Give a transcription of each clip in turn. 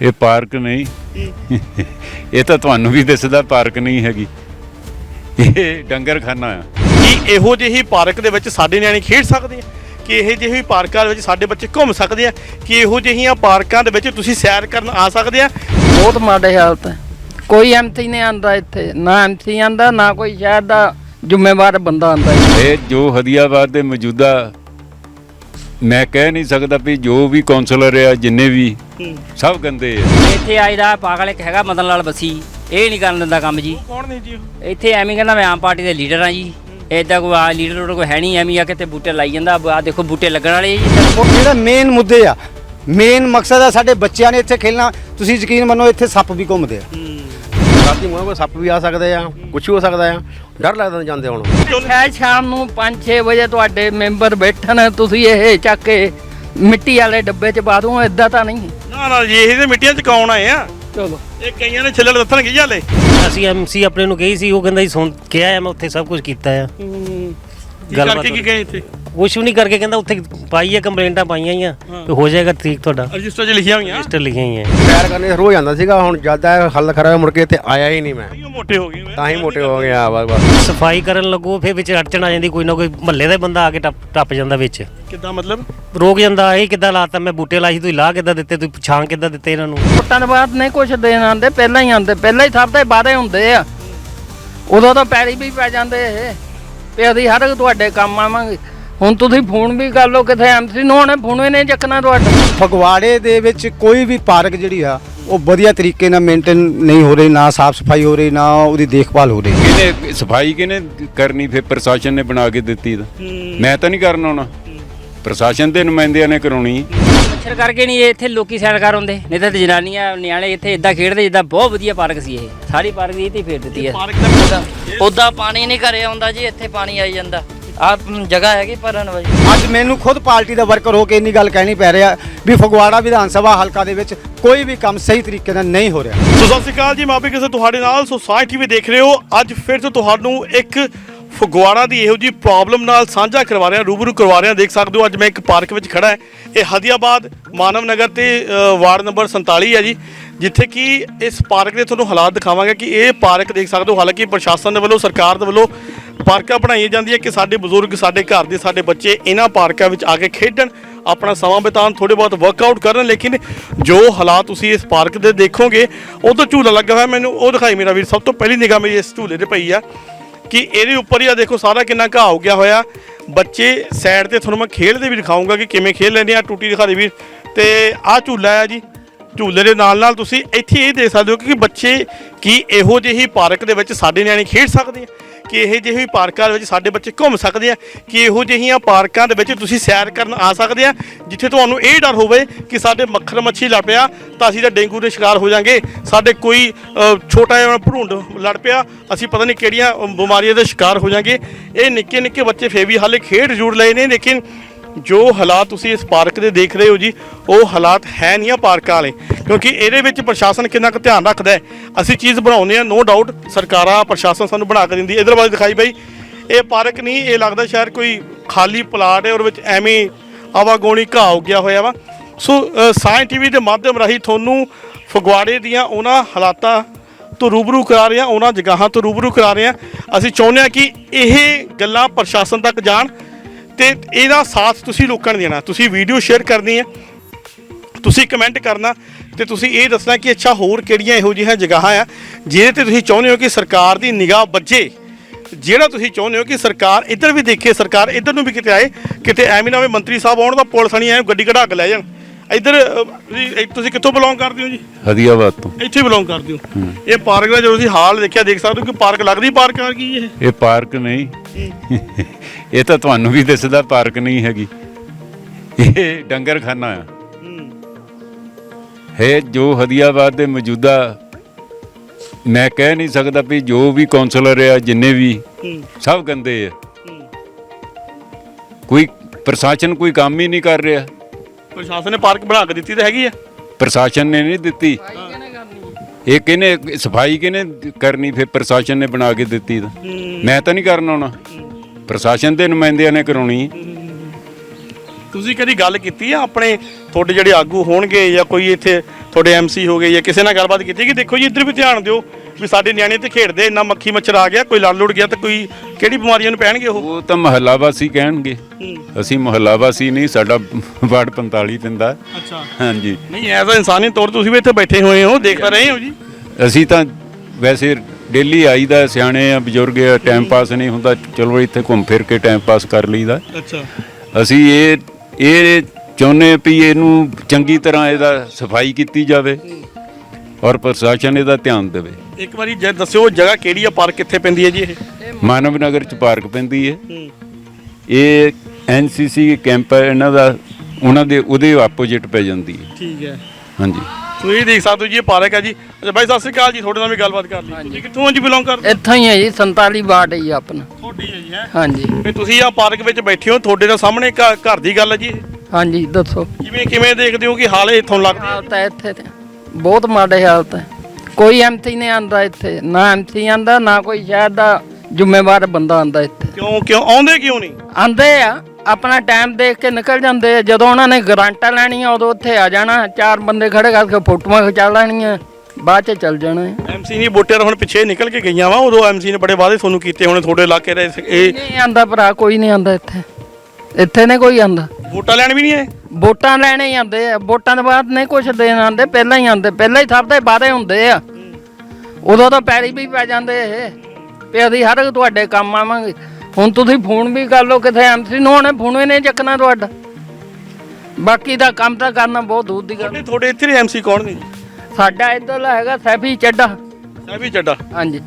ਇਹ ਪਾਰਕ ਨਹੀਂ। ਇਹ ਤਾਂ ਤੁਹਾਨੂੰ ਵੀ ਦਿਸਦਾ ਪਾਰਕ ਨਹੀਂ ਹੈਗੀ। ਇਹ ਡੰਗਰਖਾਨਾ ਆ। ਕੀ ਇਹੋ ਜਿਹੀ ਪਾਰਕ ਦੇ ਵਿੱਚ ਸਾਡੇ ਨਿਆਣੇ ਖੇਡ ਸਕਦੇ ਆ? ਕਿ ਇਹ ਜਿਹੀ ਪਾਰਕਾਂ ਦੇ ਵਿੱਚ ਸਾਡੇ ਬੱਚੇ ਘੁੰਮ ਸਕਦੇ ਆ? ਕਿ ਇਹੋ ਜਿਹੀਆਂ ਪਾਰਕਾਂ ਦੇ ਵਿੱਚ ਤੁਸੀਂ ਸੈਰ ਕਰਨ ਆ ਸਕਦੇ ਆ? ਬਹੁਤ ਮਾੜੇ ਹਾਲਤ ਹੈ। ਕੋਈ ਐਮਸੀ ਨਹੀਂ ਆਂਦਾ ਇੱਥੇ। ਨਾ ਐਮਸੀ ਆਂਦਾ ਨਾ ਕੋਈ ਸ਼ਹਿਰ ਦਾ ਜ਼ਿੰਮੇਵਾਰ ਬੰਦਾ ਆਂਦਾ ਇਹ ਜੋ ਹਦੀਆਬਾਦ ਦੇ ਮੌਜੂਦਾ ਮੈਂ ਕਹਿ ਨਹੀਂ ਸਕਦਾ ਵੀ ਜੋ ਵੀ ਕਾਉਂਸਲਰ ਆ ਜਿੰਨੇ ਵੀ ਸਭ ਗੰਦੇ ਆ। ਇੱਥੇ ਆਈ ਦਾ ਪਾਗਲ ਇੱਕ ਹੈਗਾ ਮਦਨ ਲਾਲ ਬਸੀ ਇਹ ਨਹੀਂ ਕਰਨ ਦਿੰਦਾ ਕੰਮ ਜੀ। ਕੌਣ ਨੇ ਜੀ ਇੱਥੇ ਐਵੇਂ ਕਹਿੰਦਾ ਮੈਂ ਆਮ ਪਾਰਟੀ ਦੇ ਲੀਡਰ ਆ ਜੀ। ਏਦਾਂ ਕੋਈ ਆ ਲੀਡਰ ਲੂਡਰ ਕੋਈ ਹੈ ਨਹੀਂ ਐਵੇਂ ਆ ਕਿਤੇ ਬੂਟੇ ਲਾਈ ਜਾਂਦਾ। ਆ ਦੇਖੋ ਬੂਟੇ ਲੱਗਣ ਵਾਲੇ ਜੀ। ਉਹ ਜਿਹੜਾ ਮੇਨ ਮੁੱਦੇ ਆ ਮੇਨ ਮਕਸਦ ਆ ਸਾਡੇ ਬੱਚਿਆਂ ਨੇ ਇੱਥੇ ਖੇਲਣਾ। ਤੁਸੀਂ ਯਕੀਨ ਮੰਨੋ ਇੱਥੇ ਸੱਪ ਵੀ ਘੁੰਮਦੇ ਆ। ਰਾਤੀ ਮੂੰਹ ਕੋਈ ਸੱਪ ਵੀ ਆ ਸਕਦੇ ਆ ਕੁਛ ਵੀ ਹੋ ਸਕਦਾ ਆ। ਡਰ ਲੱਗਦਾ ਜਾਂਦੇ ਹੁਣ ਸ਼ਾਇਦ ਸ਼ਾਮ ਨੂੰ 5-6 ਵਜੇ ਤੁਹਾਡੇ ਮੈਂਬਰ ਬੈਠਣ ਤੁਸੀਂ ਇਹ ਚੱਕ ਕੇ ਮਿੱਟੀ ਵਾਲੇ ਡੱਬੇ 'ਚ ਪਾ ਦੂੰ ਇਦਾਂ ਤਾਂ ਨਹੀਂ। ਨਾ ਨਾ ਜੀ ਇਹ ਤੇ ਮਿੱਟੀਆਂ ਚ ਕੌਣ ਆਏ ਆ? ਚਲੋ। ਇਹ ਕਈਆਂ ਨੇ ਛਿੱਲੜ ਦੱਸਣਗੇ ਜੀ ਹਾਲੇ ਅਸੀਂ ਐਮਸੀ ਆਪਣੇ ਨੂੰ ਕਹੀ ਸੀ ਉਹ ਕਹਿੰਦਾ ਜੀ ਸੁਣ ਕਿਹਾ ਆ ਮੈਂ ਉੱਥੇ ਸਭ ਕੁਝ ਕੀਤਾ ਆ। ਕੀ ਕਰਕੇ ਕੀ ਗਏ ਇੱਥੇ? ਕੁਛ ਵੀ ਨਹੀਂ ਕਰਕੇ ਕਹਿੰਦਾ ਉੱਥੇ ਪਾਈ ਆ ਕੰਪਲੇਂਟਾਂ ਪਾਈਆਂ ਹੀ ਆ ਤੇ ਹੋ ਜਾਏਗਾ ਠੀਕ ਤੁਹਾਡਾ। ਰਜਿਸਟਰ 'ਚ ਲਿਖੀਆਂ ਹੋਈਆਂ? ਰਜਿਸਟਰ ਲਿਖੀਆਂ ਹੀ ਆ। ਸੈਰ ਕਰਨੇ ਰੋਜ਼ ਜਾਂਦਾ ਸੀਗਾ ਹੁਣ ਜ਼ਿਆਦਾ ਹੱਲ ਖਰਾ ਮੁੜ ਕੇ ਇੱਥੇ ਆਇਆ ਹੀ ਨਹੀਂ ਮੈਂ। ਮੋਟੇ ਹੋ ਗਏ ਤਾਂ ਹੀ ਮੋਟੇ ਹੋ ਗਏ ਆ ਬਸ ਬਸ। ਸਫ਼ਾਈ ਕਰਨ ਲੱਗੋ ਫਿਰ ਵਿੱਚ ਅੜਚਣ ਆ ਜਾਂਦੀ ਕੋਈ ਨਾ ਕੋਈ ਮਹੱਲੇ ਦਾ ਹੀ ਬੰਦਾ ਆ ਕੇ ਟੱਪ ਟੱਪ ਜਾਂਦਾ ਵਿੱਚ। ਕਿੱਦਾਂ ਮਤਲਬ? ਰੋਕ ਜਾਂਦਾ ਇਹ ਕਿੱਦਾਂ ਲਾਤਾ ਮੈਂ ਬੂਟੇ ਲਾਈ ਸੀ ਤੁਸੀਂ ਲਾ ਕਿੱਦਾਂ ਦਿੱਤੇ ਤੁਸੀਂ ਛਾਂ ਕਿੱਦਾਂ ਦਿੱਤੇ ਇਹਨਾਂ ਨੂੰ? ਵੋਟਾਂ ਤੋਂ ਬਾਅਦ ਨਹੀਂ ਕੁਝ ਦੇਣ ਆਂਦੇ ਪਹਿਲਾਂ ਹੀ ਆਂਦੇ ਪਹਿਲਾਂ ਹੀ ਸਭ ਦੇ ਵਾਅਦੇ ਹੁੰਦੇ ਆ। ਉਦੋਂ ਤਾਂ ਪੈਰੀ ਵੀ ਪੈ ਜਾਂਦੇ ਇਹ ਵੀ ਅਸੀਂ ਹਰ ਤੁਹਾਡੇ ਕੰਮ ਆਵਾਂਗੇ। ਹੁਣ ਤੁਸੀਂ ਫੋਨ ਵੀ ਕਰ ਲਓ ਕਿਥੇ ਐਮਸੀ ਨੂੰ ਉਹਨੇ ਫੋਨ ਵੀ ਨਹੀਂ ਚੱਕਣਾ ਤੁਹਾਡਾ। ਫਗਵਾੜੇ ਦੇ ਵਿੱਚ ਕੋਈ ਵੀ ਪਾਰਕ ਜਿਹੜੀ ਆ ਉਹ ਵਧੀਆ ਤਰੀਕੇ ਨਾਲ ਮੇਨਟੇਨ ਨਹੀਂ ਹੋ ਰਹੀ ਨਾ ਸਾਫ਼ ਸਫ਼ਾਈ ਹੋ ਰਹੀ ਨਾ ਉਹਦੀ ਦੇਖਭਾਲ ਹੋ ਰਹੀ। ਕਿਹਨੇ ਸਫ਼ਾਈ ਕਿਹਨੇ ਕਰਨੀ ਫਿਰ? ਪ੍ਰਸ਼ਾਸਨ ਨੇ ਬਣਾ ਕੇ ਦਿੱਤੀ ਤਾਂ। ਮੈਂ ਤਾਂ ਨਹੀਂ ਕਰਨ ਆਉਣਾ ਪ੍ਰਸ਼ਾਸਨ ਦੇ ਨੁਮਾਇੰਦਿਆਂ ਨੇ ਕਰਾਉਣੀ। ਮੱਛਰ ਕਰਕੇ ਨਹੀਂ ਇਹ ਇੱਥੇ ਲੋਕੀ ਸੈਰ ਕਰ ਹੁੰਦੇ ਨਹੀਂ ਤਾਂ ਜਨਾਨੀਆਂ ਨਿਆਣੇ ਇੱਥੇ ਇਦਾਂ ਖੇਡਦੇ ਜਿੱਦਾਂ ਬਹੁਤ ਵਧੀਆ ਪਾਰਕ ਸੀ ਇਹ। ਸਾਰੀ ਪਾਰਕ ਦੀ ਇੱਥੇ ਫੇਰ ਦਿੱਤੀ ਹੈ ਪਾਰਕ ਦਾ ਪਾਣੀ ਨਹੀਂ ਘਰੇ ਆਉਂਦਾ ਜੀ ਇੱਥੇ ਪਾਣੀ ਆਈ ਜਾਂਦਾ। ਆ ਜਗ੍ਹਾ ਹੈਗੀ ਭਰਨ ਵਾਲੀ। ਅੱਜ ਮੈਨੂੰ ਖੁਦ ਪਾਰਟੀ ਦਾ ਵਰਕਰ ਹੋ ਕੇ ਇੰਨੀ ਗੱਲ ਕਹਿਣੀ ਪੈ ਰਿਹਾ ਵੀ ਫਗਵਾੜਾ ਵਿਧਾਨ ਸਭਾ ਹਲਕਾ ਦੇ ਵਿੱਚ ਕੋਈ ਵੀ ਕੰਮ ਸਹੀ ਤਰੀਕੇ ਨਾਲ ਨਹੀਂ ਹੋ ਰਿਹਾ। ਸੋ ਸਤਿ ਸ਼੍ਰੀ ਅਕਾਲ ਜੀ ਮੈਂ ਵੀ ਕਿਸੇ ਤੁਹਾਡੇ ਨਾਲ ਸੋਸਾਇਟੀ ਵੀ ਦੇਖ ਰਹੇ ਹੋ। ਅੱਜ ਫਿਰ ਤੋਂ ਤੁਹਾਨੂੰ ਇੱਕ ਫਗਵਾੜਾ ਦੀ ਇਹੋ ਜੀ ਪ੍ਰੋਬਲਮ ਨਾਲ ਸਾਂਝਾ ਕਰਵਾ ਰਿਹਾ ਰੂਬਰੂ ਕਰਵਾ ਰਿਹਾ। ਦੇਖ ਸਕਦੇ ਹੋ ਅੱਜ ਮੈਂ ਇੱਕ ਪਾਰਕ ਵਿੱਚ ਖੜਾ ਹੈ। ਇਹ ਹਦੀਆਬਾਦ ਮਾਨਵ ਨਗਰ ਤੇ ਵਾਰਡ ਨੰਬਰ 47 ਹੈ ਜੀ ਜਿੱਥੇ ਕਿ ਇਸ ਪਾਰਕ ਦੇ ਤੁਹਾਨੂੰ ਹਾਲਾਤ ਦਿਖਾਵਾਂਗੇ ਕਿ ਇਹ ਪਾਰਕ ਦੇਖ ਸਕਦੇ ਹੋ। ਹਾਲਾਂਕਿ ਪ੍ਰਸ਼ਾਸਨ ਦੇ ਵੱਲੋਂ ਸਰਕਾਰ ਦੇ ਵੱਲੋਂ ਪਾਰਕਾਂ ਬਣਾਈਆਂ ਜਾਂਦੀਆਂ ਕਿ ਸਾਡੇ ਬਜ਼ੁਰਗ, ਸਾਡੇ ਘਰ ਦੇ, ਸਾਡੇ ਬੱਚੇ ਇਹਨਾਂ ਪਾਰਕਾਂ ਵਿੱਚ ਆ ਕੇ ਖੇਡਣ, ਆਪਣਾ ਸਮਾਂ ਬਿਤਾਉਣ ਥੋੜੇ ਬਹੁਤ ਵਰਕਆਊਟ ਕਰਨ। ਲੇਕਿਨ ਜੋ ਹਾਲਾਤ ਤੁਸੀਂ ਇਸ ਪਾਰਕ ਦੇ ਦੇਖੋਗੇ ਉਹ ਤੋਂ ਝੂਲਾ ਲੱਗਾ ਹੋਇਆ ਮੈਨੂੰ, ਉਹ ਦਿਖਾਈ ਮੇਰਾ ਵੀਰ, ਸਭ ਤੋਂ ਪਹਿਲੀ ਨਿਗਾਹ ਮੇਰੀ ਇਸ ਝੂਲੇ ਤੇ ਪਈ ਆ ਕਿ ਇਹਦੇ ਉੱਪਰ ਹੀ ਆ ਦੇਖੋ ਸਾਰਾ ਕਿੰਨਾ ਘਾਹ ਹੋ ਗਿਆ ਹੋਇਆ। ਬੱਚੇ ਸਾਈਡ ਤੇ, ਤੁਹਾਨੂੰ ਮੈਂ ਖੇਡਦੇ ਵੀ ਦਿਖਾਉਂਗਾ ਕਿ ਕਿਵੇਂ ਖੇਡ ਲੈਂਦੇ ਆ। ਟੂਟੀ ਦਿਖਾ ਦੇ ਵੀਰ। ਤੇ ਆਹ ਝੂਲਾ ਆ ਜੀ। ਝੂਲੇ ਦੇ ਨਾਲ ਨਾਲ ਤੁਸੀਂ ਇੱਥੇ ਇਹ ਦੇਖ ਸਕਦੇ ਹੋ ਕਿ ਬੱਚੇ ਕੀ ਇਹੋ ਜਿਹੀ ਪਾਰਕ ਦੇ ਵਿੱਚ ਸਾਡੇ ਨਿਆਣੇ ਖੇਡ ਸਕਦੇ ਆ। ਕਿ ਇਹੋ ਜਿਹੇ ਪਾਰਕਾਂ ਦੇ ਵਿੱਚ ਸਾਡੇ ਬੱਚੇ ਘੁੰਮ ਸਕਦੇ ਆ, ਕਿ ਇਹੋ ਜਿਹੀਆਂ ਪਾਰਕਾਂ ਦੇ ਵਿੱਚ ਤੁਸੀਂ ਸੈਰ ਕਰਨ ਆ ਸਕਦੇ ਆ, ਜਿੱਥੇ ਤੁਹਾਨੂੰ ਇਹ ਡਰ ਹੋਵੇ ਕਿ ਸਾਡੇ ਮੱਖਰ ਮੱਛੀ ਲੜ ਪਿਆ, ਤਾਂ ਅਸੀਂ ਤਾਂ ਡੇਂਗੂ ਦੇ ਸ਼ਿਕਾਰ ਹੋ ਜਾਾਂਗੇ। ਸਾਡੇ ਕੋਈ ਛੋਟਾ ਜਿਹਾ ਭਰੂੰਡ ਲੜ ਪਿਆ, ਅਸੀਂ ਪਤਾ ਨਹੀਂ ਕਿਹੜੀਆਂ ਬਿਮਾਰੀਆਂ ਦੇ ਸ਼ਿਕਾਰ ਹੋ ਜਾਾਂਗੇ। ਇਹ ਨਿੱਕੇ ਨਿੱਕੇ ਬੱਚੇ ਫੇਰ ਵੀ ਹਾਲੇ ਖੇਡ ਜੁੜ ਲਏ ਨੇ, ਲੇਕਿਨ ਜੋ ਹਾਲਾਤ ਤੁਸੀਂ ਇਸ ਪਾਰਕ ਦੇ ਦੇਖ ਰਹੇ ਹੋ ਜੀ, ਉਹ ਹਾਲਾਤ ਹੈ ਨਹੀਂ ਆ ਪਾਰਕਾਂ ਵਾਲੇ। ਕਿਉਂਕਿ ਇਹਦੇ ਵਿੱਚ ਪ੍ਰਸ਼ਾਸਨ ਕਿੰਨਾ ਕੁ ਧਿਆਨ ਰੱਖਦਾ ਹੈ। ਅਸੀਂ ਚੀਜ਼ ਬਣਾਉਂਦੇ ਆ ਨੋ ਡਾਊਟ ਸਰਕਾਰਾਂ, ਪ੍ਰਸ਼ਾਸਨ ਸਾਨੂੰ ਬਣਾ ਕੇ ਦਿੰਦੀ ਹੈ। ਇਧਰ ਵਾਲੇ ਦਿਖਾਈ ਬਈ, ਇਹ ਪਾਰਕ ਨਹੀਂ, ਇਹ ਲੱਗਦਾ ਸ਼ਾਇਦ ਕੋਈ ਖਾਲੀ ਪਲਾਟ ਹੈ, ਉਹਦੇ ਵਿੱਚ ਐਵੇਂ ਆਵਾਗੋਣੀ ਘਾਹ ਉੱਗਿਆ ਹੋਇਆ ਵਾ। ਸੋ ਸਾਇੰ ਟੀਵੀ ਦੇ ਮਾਧਿਅਮ ਰਾਹੀਂ ਤੁਹਾਨੂੰ ਫਗਵਾੜੇ ਦੀਆਂ ਉਹਨਾਂ ਹਾਲਾਤਾਂ ਤੋਂ ਰੂਬਰੂ ਕਰਾ ਰਹੇ ਹਾਂ, ਉਹਨਾਂ ਜਗਾਹਾਂ ਤੋਂ ਰੂਬਰੂ ਕਰਾ ਰਹੇ ਹਾਂ। ਅਸੀਂ ਚਾਹੁੰਦੇ ਹਾਂ ਕਿ ਇਹ ਗੱਲਾਂ ਪ੍ਰਸ਼ਾਸਨ ਤੱਕ ਜਾਣ। ਤੇ ਇਹਦਾ ਸਾਥ ਤੁਸੀਂ ਲੋਕਾਂ ਨੇ ਦੇਣਾ। ਤੁਸੀਂ ਵੀਡੀਓ ਸ਼ੇਅਰ ਕਰਨੀ ਹੈ ਤੁਸੀਂ ਕਮੈਂਟ ਕਰਨਾ ਤੇ ਤੁਸੀਂ ਇਹ ਦੱਸਣਾ ਕਿ ਅੱਛਾ ਹੋਰ ਕਿਹੜੀਆਂ ਇਹੋ ਜਿਹੀਆਂ ਜਗ੍ਹਾਵਾਂ ਆ ਜਿਹਦੇ ਤੇ ਤੁਸੀਂ ਚਾਹੁੰਦੇ ਹੋ ਕਿ ਸਰਕਾਰ ਦੀ ਨਿਗਾਹ ਵੱਜੇ। ਜਿਹੜਾ ਤੁਸੀਂ ਚਾਹੁੰਦੇ ਹੋ ਕਿ ਸਰਕਾਰ ਇੱਧਰ ਵੀ ਦੇਖੇ ਸਰਕਾਰ ਇੱਧਰ ਨੂੰ ਵੀ ਕਿਤੇ ਆਏ ਕਿਤੇ ਐਵੇਂ ਨਾ ਹੋਵੇ ਮੰਤਰੀ ਸਾਹਿਬ ਆਉਣ ਤਾਂ ਪੁਲਿਸ ਨਹੀਂ ਆਏ ਗੱਡੀ ਕਢਾ ਕੇ ਲੈ ਜਾਣ। ਇੱਧਰ ਤੁਸੀਂ- ਕਿੱਥੋਂ ਬਿਲੋਂਗ ਕਰਦੇ ਹੋ ਜੀ? ਹਦੀਆਬਾਦ ਤੋਂ। ਇੱਥੇ ਬਿਲੋਂਗ ਕਰਦੇ ਹੋ। ਇਹ ਪਾਰਕ ਦਾ ਜਦੋਂ ਤੁਸੀਂ ਹਾਲ ਦੇਖਿਆ ਦੇਖ ਸਕਦੇ ਹੋ ਕਿ ਪਾਰਕ ਲੱਗਦੀ ਪਾਰਕ ਵਰਗੀ ਇਹ? ਇਹ ਪਾਰਕ ਨਹੀਂ। ਇਹ ਤਾਂ ਤੁਹਾਨੂੰ ਵੀ ਦਿਸਦਾ ਪਾਰਕ ਨਹੀਂ ਹੈਗੀ। ਇਹ ਡੰਗਰਖਾਨਾ ਆ। ਹੈ ਜੋ ਹਦੀਆਬਾਦ ਦੇ ਮੌਜੂਦਾ ਮੈਂ ਕਹਿ ਨਹੀਂ ਸਕਦਾ ਵੀ ਜੋ ਵੀ ਕਾਉਂਸਲਰ ਆ ਜਿੰਨੇ ਵੀ ਸਭ ਗੰਦੇ ਆ। ਕੋਈ ਪ੍ਰਸ਼ਾਸਨ ਕੋਈ ਕੰਮ ਹੀ ਨਹੀਂ ਕਰ ਰਿਹਾ। ਪ੍ਰਸ਼ਾਸਨ ਨੇ ਪਾਰਕ ਬਣਾ ਕੇ ਦਿੱਤੀ ਤਾਂ ਹੈਗੀ ਆ। ਪ੍ਰਸ਼ਾਸਨ ਨੇ ਨਹੀਂ ਦਿੱਤੀ। ਇਹ ਕਿਹਨੇ ਸਫ਼ਾਈ ਕਿਹਨੇ ਕਰਨੀ ਫਿਰ ਪ੍ਰਸ਼ਾਸਨ ਨੇ ਬਣਾ ਕੇ ਦਿੱਤੀ ਤਾਂ। ਮੈਂ ਤਾਂ ਨਹੀਂ ਕਰਨ ਆਉਣਾ। ਪ੍ਰਸ਼ਾਸਨ ਦੇ ਨੁਮਾਇੰਦਿਆਂ ਨੇ ਕਰਾਉਣੀ ਹੈ। ਤੁਸੀਂ ਕਦੀ ਗੱਲ ਕੀਤੀ ਆ ਆਪਣੇ ਤੁਹਾਡੇ ਜਿਹੜੇ ਆਗੂ ਹੋਣਗੇ ਜਾਂ ਕੋਈ ਇੱਥੇ ਤੁਹਾਡੇ ਐਮਸੀ ਹੋ ਗਏ ਜਾਂ ਕਿਸੇ ਨਾਲ ਗੱਲਬਾਤ ਕੀਤੀ ਕਿ ਦੇਖੋ ਜੀ ਇੱਧਰ ਵੀ ਧਿਆਨ ਦਿਓ ਵੀ ਸਾਡੇ ਨਿਆਣੇ ਤੇ ਖੇਡਦੇ ਇੰਨਾ ਮੱਖੀ ਮੱਛਰ ਆ ਗਿਆ ਕੋਈ ਲੜ ਲੁੜ ਗਿਆ ਤਾਂ ਕੋਈ ਕਿਹੜੀ ਬਿਮਾਰੀਆਂ ਨੂੰ ਪੈਣਗੇ ਉਹ? ਉਹ ਤਾਂ ਮਹੱਲਾ ਵਾਸੀ ਕਹਿਣਗੇ। ਅਸੀਂ ਮਹੱਲਾ ਵਾਸੀ ਨਹੀਂ ਸਾਡਾ ਵਾਰਡ 45 ਪਿੰਦਾ। ਅੱਛਾ। ਹਾਂਜੀ। ਨਹੀਂ ਐਜ਼ ਅ ਇਨਸਾਨੀ ਤੌਰ ਤੁਸੀਂ ਵੀ ਇੱਥੇ ਬੈਠੇ ਹੋਏ ਹੋ ਦੇਖ ਰਹੇ ਹੋ ਜੀ। ਅਸੀਂ ਤਾਂ ਵੈਸੇ ਡੇਲੀ ਆਈਦਾ ਸਿਆਣੇ ਆ ਬਜ਼ੁਰਗ ਆ ਟਾਈਮ ਪਾਸ ਨਹੀਂ ਹੁੰਦਾ। ਚਲੋ ਇੱਥੇ ਘੁੰਮ ਫਿਰ ਕੇ ਟਾਈਮ ਪਾਸ ਕਰ ਲਈਦਾ। ਅੱਛਾ। ਅਸੀਂ ਇਹ ਇਹ ਚਾਹੁੰਦੇ ਵੀ ਇਹਨੂੰ ਚੰਗੀ ਤਰ੍ਹਾਂ ਇਹਦਾ ਸਫ਼ਾਈ ਕੀਤੀ ਜਾਵੇ ਔਰ ਪ੍ਰਸ਼ਾਸਨ ਇਹਦਾ ਧਿਆਨ ਦੇਵੇ। ਇੱਕ ਵਾਰੀ ਜੇ ਦੱਸਿਓ ਜਗ੍ਹਾ ਕਿਹੜੀ ਆ ਪਾਰਕ ਕਿੱਥੇ ਪੈਂਦੀ ਹੈ ਜੀ ਇਹ? ਮਾਨਵ ਨਗਰ ਚ ਪਾਰਕ ਪੈਂਦੀ ਹੈ। ਇਹ ਐਨਸੀਸੀ ਕੈਂਪ ਹੈ ਇਹਨਾਂ ਦਾ ਉਹਨਾਂ ਦੇ ਉਹਦੇ ਆਪੋਜੀਟ ਪੈ ਜਾਂਦੀ ਹੈ। ਠੀਕ ਹੈ। ਹਾਂਜੀ। ਤੁਸੀਂ ਦੇਖ ਸਕਦੇ ਹੋ ਜੀ ਇਹ ਪਾਰਕ ਹੈ ਜੀ। ਅੱਛਾ ਬਾਈ ਸਤਿ ਸ੍ਰੀ ਅਕਾਲ ਜੀ ਤੁਹਾਡੇ ਨਾਲ ਵੀ ਗੱਲਬਾਤ ਕਰ ਲਈ। ਤੁਸੀਂ ਕਿੱਥੋਂ ਜੀ ਬਿਲੋਂਗ ਕਰਦੇ ਇੱਥੋਂ ਹੀ ਹੈ ਜੀ 47 ਵਾਰਡ ਹੈ ਜੀ ਆਪਣਾ। ਤੁਹਾਡੀ ਹੈ ਜੀ ਹੈ? ਹਾਂਜੀ। ਵੀ ਤੁਸੀਂ ਆ ਪਾਰਕ ਵਿੱਚ ਬੈਠੇ ਹੋ ਤੁਹਾਡੇ ਦਾ ਸਾਹਮਣੇ ਘ- ਘਰ ਦੀ ਗੱਲ ਹੈ ਜੀ ਇਹ। ਹਾਂਜੀ ਦੱਸੋ। ਕਿਵੇਂ ਕਿਵੇਂ ਦੇਖਦੇ ਹੋ ਕਿ ਹਾਲ ਇੱਥੋਂ ਲੱਗਦੇ ਹਾਲਤ ਹੈ ਇੱਥੇ ਤੇ। ਬਹੁਤ ਮਾੜੇ ਹਾਲਤ ਹੈ। ਕੋਈ ਐਮਸੀ ਨਹੀਂ ਆਂਦਾ ਇੱਥੇ। ਨਾ ਐਮਸੀ ਆਂਦਾ ਨਾ ਕੋਈ ਸ਼ਹਿਰ ਦਾ ਜ਼ਿੰਮੇਵਾਰ ਬੰਦਾ ਆਂਦਾ ਇੱਥੇ। ਕਿਉਂ ਕਿਉਂ? ਆਉਂਦੇ ਕਿਉਂ ਨਹੀਂ? ਆਂਦੇ ਆ। ਆਪਣਾ ਟਾਈਮ ਦੇਖ ਕੇ ਨਿਕਲ ਜਾਂਦੇ ਆ। ਜਦੋਂ ਉਹਨਾਂ ਨੇ ਗਰਾਂਟਾਂ ਲੈਣੀਆਂ ਉਦੋਂ ਉੱਥੇ ਆ ਜਾਣਾ। ਚਾਰ ਬੰਦੇ ਖੜੇ ਕਰਕੇ ਫੋਟੋਆਂ ਖਿਚਾ ਲੈਣੀਆਂ। ਬਾਅਦ ਚ ਚੱਲ ਜਾਣਾ। ਹੈ। ਐਮਸੀ ਨਹੀਂ ਵੋਟਰ ਹੁਣ ਪਿੱਛੇ ਨਿਕਲ ਕੇ ਗਈਆਂ ਵਾ। ਉਦੋਂ ਐਮਸੀ ਨੇ ਬੜੇ ਵਾਅਦੇ ਤੁਹਾਨੂੰ ਕੀਤੇ ਹੋਣੇ ਤੁਹਾਡੇ ਇਲਾਕੇ ਦੇ। ਇਹ ਨਹੀਂ ਆਂਦਾ ਭਰਾ ਕੋਈ ਨਹੀਂ ਆਂਦਾ ਇੱਥੇ। ਇੱਥੇ ਨੇ ਕੋਈ ਆਂਦਾ। ਵੋਟਾਂ ਲੈਣ ਵੀ ਨਹੀਂ ਆਏ? ਵੋਟਾਂ ਲੈਣੇ ਹੀ ਆਂਦੇ ਆ। ਵੋਟਾਂ ਤੋਂ ਬਾਅਦ ਨਹੀਂ ਕੁਛ ਦੇਣ ਆਂਦੇ ਪਹਿਲਾਂ ਹੀ ਆਂਦੇ। ਪਹਿਲਾਂ ਹੀ ਸਭ ਦੇ ਵਾਅਦੇ ਹੁੰਦੇ ਆ। ਉਦੋਂ ਤਾਂ ਪੈਰੀ ਵੀ ਪੈ ਜਾਂਦੇ ਇਹ। ਵੀ ਅਸੀਂ ਹਰ ਤੁਹਾਡੇ ਕੰਮ ਆਵਾਂਗੇ। ਹੁਣ ਤੁਸੀਂ ਫੋਨ ਵੀ ਕਰ ਲਓ ਕਿਥੇ ਐਮਸੀ ਨੂੰ ਉਹਨੇ ਫੋਨ ਨਹੀਂ ਚੱਕਣਾ ਤੁਹਾਡਾ। ਬਾਕੀ ਦਾ ਕੰਮ ਤਾਂ ਕਰਨਾ ਬਹੁਤ ਦੂਰ ਦੀ ਗੱਲ। ਤੁਹਾਡੇ ਤੁਹਾਡੇ ਇੱਥੇ ਐਮਸੀ ਕੌਣ ਨੇ ਜੀ? ਸਾਡਾ ਇੱਧਰ ਹੈਗਾ ਸੈਫੀ ਚੱਡਾ। ਸਾਹਿਬੀ ਚੱਡਾ। ਹਾਂਜੀ।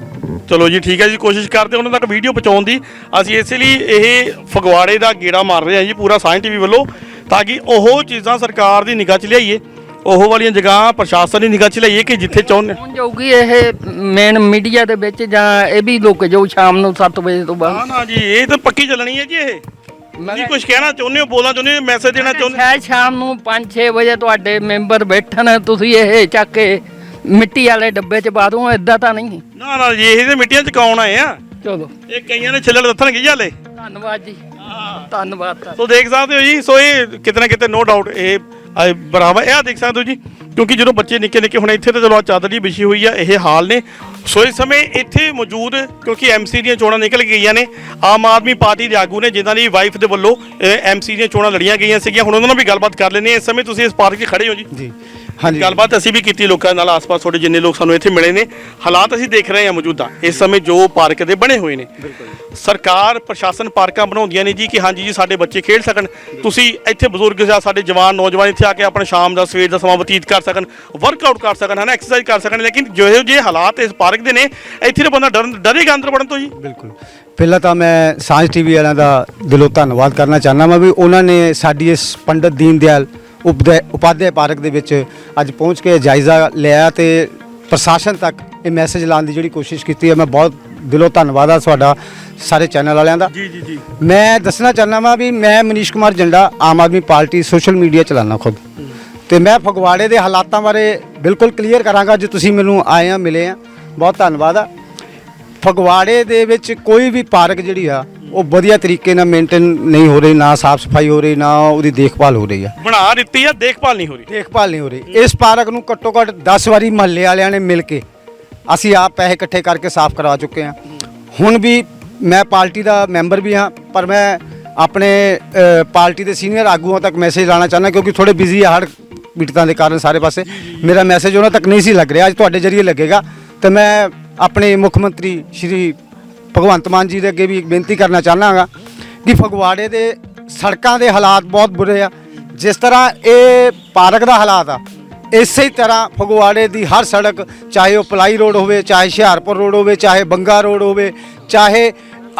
ਚਲੋ ਜੀ ਠੀਕ ਹੈ ਜੀ ਕੋਸ਼ਿਸ਼ ਕਰਦੇ ਉਹਨਾਂ ਤੱਕ ਵੀਡੀਓ ਪਹੁੰਚਾਉਣ ਦੀ। ਅਸੀਂ ਇਸੇ ਲਈ ਇਹ ਫਗਵਾੜੇ ਦਾ ਗੇੜਾ ਮਾਰ ਰਹੇ ਹਾਂ ਜੀ ਪੂਰਾ ਸਾਇੰਸ ਟੀਵੀ ਵੱਲੋਂ ਤਾਂ ਕਿ ਉਹ ਚੀਜ਼ਾਂ ਸਰਕਾਰ ਦੀ ਨਿਗਾਹ 'ਚ ਲਿਆਈਏ। ਉਹ ਵਾਲੀਆਂ ਜਗ੍ਹਾ ਪ੍ਰਸ਼ਾਸਨ ਦੀ ਨਿਗਾਹ 'ਚ ਲਿਆਈਏ ਕਿ ਜਿੱਥੇ ਚਾਹੁੰਦੇ ਹੁਣ ਜਾਊਗੀ ਇਹ ਮੇਨ ਮੀਡੀਆ ਦੇ ਵਿੱਚ ਜਾਂ ਇਹ ਵੀ ਲੁਕ ਜਾਊ ਸ਼ਾਮ ਨੂੰ 7 ਵਜੇ ਤੋਂ ਬਾਅਦ। ਨਾ ਨਾ ਜੀ ਇਹ ਤਾਂ ਪੱਕੀ ਚੱਲਣੀ ਹੈ ਜੀ ਇਹ। ਤੁਸੀਂ ਕੁਝ ਕਹਿਣਾ ਚਾਹੁੰਦੇ ਹੋ ਬੋਲਣਾ ਚਾਹੁੰਦੇ ਹੋ ਮੈਸੇਜ ਦੇਣਾ ਚਾਹੁੰਦੇ ਹੋ? ਸ਼ਾਇਦ ਸ਼ਾਮ ਨੂੰ 5-6 ਵਜੇ ਤੁਹਾਡੇ ਮੈਂਬਰ ਬੈਠਣ ਤੁਸੀਂ ਇਹ ਚੱਕ ਕੇ ਮਿੱਟੀ ਵਾਲੇ ਡੱਬੇ 'ਚ ਪਾ ਦੂੰ ਇਦਾਂ ਤਾਂ ਨਹੀਂ। ਨਾ ਨਾ ਜੀ ਇਹ ਤੇ ਮਿੱਟੀਆਂ 'ਚ ਕੌਣ ਆਏ ਆ? ਚਲੋ। ਇਹ ਕਈਆਂ ਨੇ ਛਿੱਲੜ ਦੱਸਣਗੇ ਜੀ ਹਾਲੇ। ਧੰਨਵਾਦ ਜੀ। ਧੰਨਵਾਦ ਧੰਨਵਾਦ। ਸੋ ਦੇਖ ਸਕਦੇ ਹੋ ਜੀ ਸੋ ਇਹ ਕਿਤੇ ਨਾ ਕਿਤੇ ਨੋ ਡਾਊਟ ਇਹ ਅਹ, ਬਰਾਬਰ ਇਹ ਆ ਦੇਖ ਸਕਦੇ ਹੋ ਜੀ ਕਿਉਂਕਿ ਜਦੋਂ ਬੱਚੇ ਨਿੱਕੇ ਨਿੱਕੇ ਹੁਣ ਇੱਥੇ ਤੇ ਚਲੋ ਚਾਦਰ ਜੀ ਵਿਛੀ ਹੋਈ ਆ ਇਹ ਹਾਲ ਨੇ। ਸੋ ਇਸ ਸਮੇਂ ਇੱਥੇ ਮੌਜੂਦ ਕਿਉਂਕਿ ਐਮਸੀ ਦੀਆਂ ਚੋਣਾਂ ਨਿਕਲ ਗਈਆਂ ਨੇ ਆਮ ਆਦਮੀ ਪਾਰਟੀ ਦੇ ਆਗੂ ਨੇ ਜਿਨ੍ਹਾਂ ਦੀ ਵਾਈਫ ਦੇ ਵੱਲੋਂ ਐਮਸੀ ਦੀਆਂ ਚੋਣਾਂ ਲੜੀਆਂ ਗਈਆਂ ਸੀਗੀਆਂ। ਹੁਣ ਉਹਨਾਂ ਨਾਲ ਵੀ ਗੱਲਬਾਤ ਕਰ ਲੈਂਦੇ ਹਾਂ। ਇਸ ਸਮੇਂ ਤੁਸੀਂ ਇਸ ਪਾਰਕ 'ਚ ਖੜੇ ਹੋ ਜੀ। ਜੀ। ਹਾਂਜੀ। ਗੱਲਬਾਤ ਅਸੀਂ ਵੀ ਕੀਤੀ ਲੋਕਾਂ ਨਾਲ ਆਸ-ਪਾਸ ਤੁਹਾਡੇ ਜਿੰਨੇ ਲੋਕ ਸਾਨੂੰ ਇੱਥੇ ਮਿਲੇ ਨੇ ਹਾਲਾਤ ਅਸੀਂ ਦੇਖ ਰਹੇ ਹਾਂ ਮੌਜੂਦਾ ਇਸ ਸਮੇਂ ਜੋ ਪਾਰਕ ਦੇ ਬਣੇ ਹੋਏ ਨੇ। ਸਰਕਾਰ ਪ੍ਰਸ਼ਾਸਨ ਪਾਰਕਾਂ ਬਣਾਉਂਦੀਆਂ ਨੇ ਜੀ ਕਿ ਹਾਂਜੀ ਜੀ ਸਾਡੇ ਬੱਚੇ ਖੇਡ ਸਕਣ ਤੁਸੀਂ ਇੱਥੇ ਬਜ਼ੁਰਗ ਜਾਂ ਸਾਡੇ ਜਵਾਨ ਨੌਜਵਾਨ ਇੱਥੇ ਆ ਕੇ ਆਪਣਾ ਸ਼ਾਮ ਦਾ ਸਵੇਰ ਦਾ ਸਮਾਂ ਬਤੀਤ ਕਰ ਸਕਣ ਵਰਕਆਊਟ ਕਰ ਸਕਣ ਹਨਾ ਐਕਸਰਸਾਈਜ਼ ਕਰ ਸਕਣ ਲੇਕਿਨ ਜਿਹੋ ਜਿਹੇ ਹਾਲਾਤ ਇਸ ਪਾਰਕ ਦੇ ਨੇ ਇੱਥੇ ਤਾਂ ਬੰਦਾ ਡਰਨ ਡਰੇਗਾ ਅੰਦਰ ਵੜਨ ਤੋਂ ਜੀ। ਬਿਲਕੁਲ। ਪਹਿਲਾਂ ਤਾਂ ਮੈਂ ਸਾਂਝ ਟੀਵੀ ਵਾਲਿਆਂ ਦਾ ਦਿਲੋਂ ਧੰਨਵਾਦ ਕਰਨਾ ਚਾਹੁੰਦਾ ਮੈਂ ਵੀ ਉਹਨਾਂ ਨੇ ਸਾਡੀ ਇਸ ਪੰਡਤ ਦੀਨ ਦਿਆਲ ਉਪਾਧਿਆਏ ਪਾਰਕ ਦੇ ਵਿੱਚ ਅੱਜ ਪਹੁੰਚ ਕੇ ਜਾਇਜ਼ਾ ਲਿਆ ਤੇ ਪ੍ਰਸ਼ਾਸਨ ਤੱਕ ਇਹ ਮੈਸੇਜ ਲਾਉਣ ਦੀ ਜਿਹੜੀ ਕੋਸ਼ਿਸ਼ ਕੀਤੀ ਹੈ ਮੈਂ ਬਹੁਤ ਦਿਲੋਂ ਧੰਨਵਾਦ ਆ ਤੁਹਾਡਾ ਸਾਰੇ ਚੈਨਲ ਵਾਲਿਆਂ ਦਾ। ਜੀ ਜੀ ਜੀ। ਮੈਂ ਦੱਸਣਾ ਚਾਹੁੰਦਾ ਵਾਂ ਵੀ ਮੈਂ Manish Kumar Janda Aam Aadmi party social media ਚਲਾਉਣਾ ਖੁਦ। ਤੇ ਮੈਂ ਫਗਵਾੜੇ ਦੇ ਹਾਲਾਤਾਂ ਬਾਰੇ ਬਿਲਕੁਲ ਕਲੀਅਰ ਕਰਾਂਗਾ ਜੇ ਤੁਸੀਂ ਮੈਨੂੰ ਆਏ ਆ ਮਿਲੇ ਆ। ਬਹੁਤ ਧੰਨਵਾਦ ਆ। ਫਗਵਾੜੇ ਦੇ ਵਿੱਚ ਕੋਈ ਵੀ ਪਾਰਕ ਜਿਹੜੀ ਆ ਉਹ ਵਧੀਆ ਤਰੀਕੇ ਨਾਲ ਮੇਨਟੇਨ ਨਹੀਂ ਹੋ ਰਹੀ ਨਾ ਸਾਫ਼ ਸਫ਼ਾਈ ਹੋ ਰਹੀ ਨਾ ਉਹਦੀ ਦੇਖਭਾਲ ਹੋ ਰਹੀ ਆ। ਬਣਾ ਦਿੱਤੀ ਆ ਦੇਖਭਾਲ ਨਹੀਂ ਹੋ ਰਹੀ। ਦੇਖਭਾਲ ਨਹੀਂ ਹੋ ਰਹੀ। ਇਸ ਪਾਰਕ ਨੂੰ ਘੱਟੋ ਘੱਟ 10 ਵਾਰੀ ਮਹੱਲੇ ਵਾਲਿਆਂ ਨੇ ਮਿਲ ਕੇ ਅਸੀਂ ਆਪ ਪੈਸੇ ਇਕੱਠੇ ਕਰਕੇ ਸਾਫ਼ ਕਰਵਾ ਚੁੱਕੇ ਹਾਂ। ਹੁਣ ਵੀ ਮੈਂ ਪਾਰਟੀ ਦਾ ਮੈਂਬਰ ਵੀ ਹਾਂ ਪਰ ਮੈਂ ਆਪਣੇ ਪਾਰਟੀ ਦੇ ਸੀਨੀਅਰ ਆਗੂਆਂ ਤੱਕ ਮੈਸੇਜ ਲਾਣਾ ਚਾਹੁੰਦਾ ਕਿਉਂਕਿ ਥੋੜੇ ਬਿਜ਼ੀ ਆ ਹੜ ਪੀੜਤਾਂ ਦੇ ਕਾਰਨ ਸਾਰੇ ਪਾਸੇ। ਮੇਰਾ ਮੈਸੇਜ ਉਹਨਾਂ ਤੱਕ ਨਹੀਂ ਸੀ ਲੱਗ ਰਿਹਾ ਅੱਜ ਤੁਹਾਡੇ ਜਰੀਏ ਲੱਗੇਗਾ। ਤੇ ਮੈਂ ਆਪਣੇ ਮੁੱਖ ਮੰਤਰੀ ਸ਼੍ਰੀ ਭਗਵੰਤ ਮਾਨ ਜੀ ਦੇ ਅੱਗੇ ਵੀ ਇੱਕ ਬੇਨਤੀ ਕਰਨਾ ਚਾਹੁੰਦਾ ਕਿ ਫਗਵਾੜੇ ਦੇ ਸੜਕਾਂ ਦੇ ਹਾਲਾਤ ਬਹੁਤ ਬੁਰੇ ਆ। ਜਿਸ ਤਰ੍ਹਾਂ ਇਹ ਪਾਰਕ ਦਾ ਹਾਲਾਤ ਆ, ਇਸੇ ਤਰ੍ਹਾਂ ਫਗਵਾੜੇ ਦੀ ਹਰ ਸੜਕ, ਚਾਹੇ ਉਹ ਪਲਾਈ ਰੋਡ ਹੋਵੇ, ਚਾਹੇ ਹੁਸ਼ਿਆਰਪੁਰ ਰੋਡ ਹੋਵੇ, ਚਾਹੇ ਬੰਗਾ ਰੋਡ ਹੋਵੇ, ਚਾਹੇ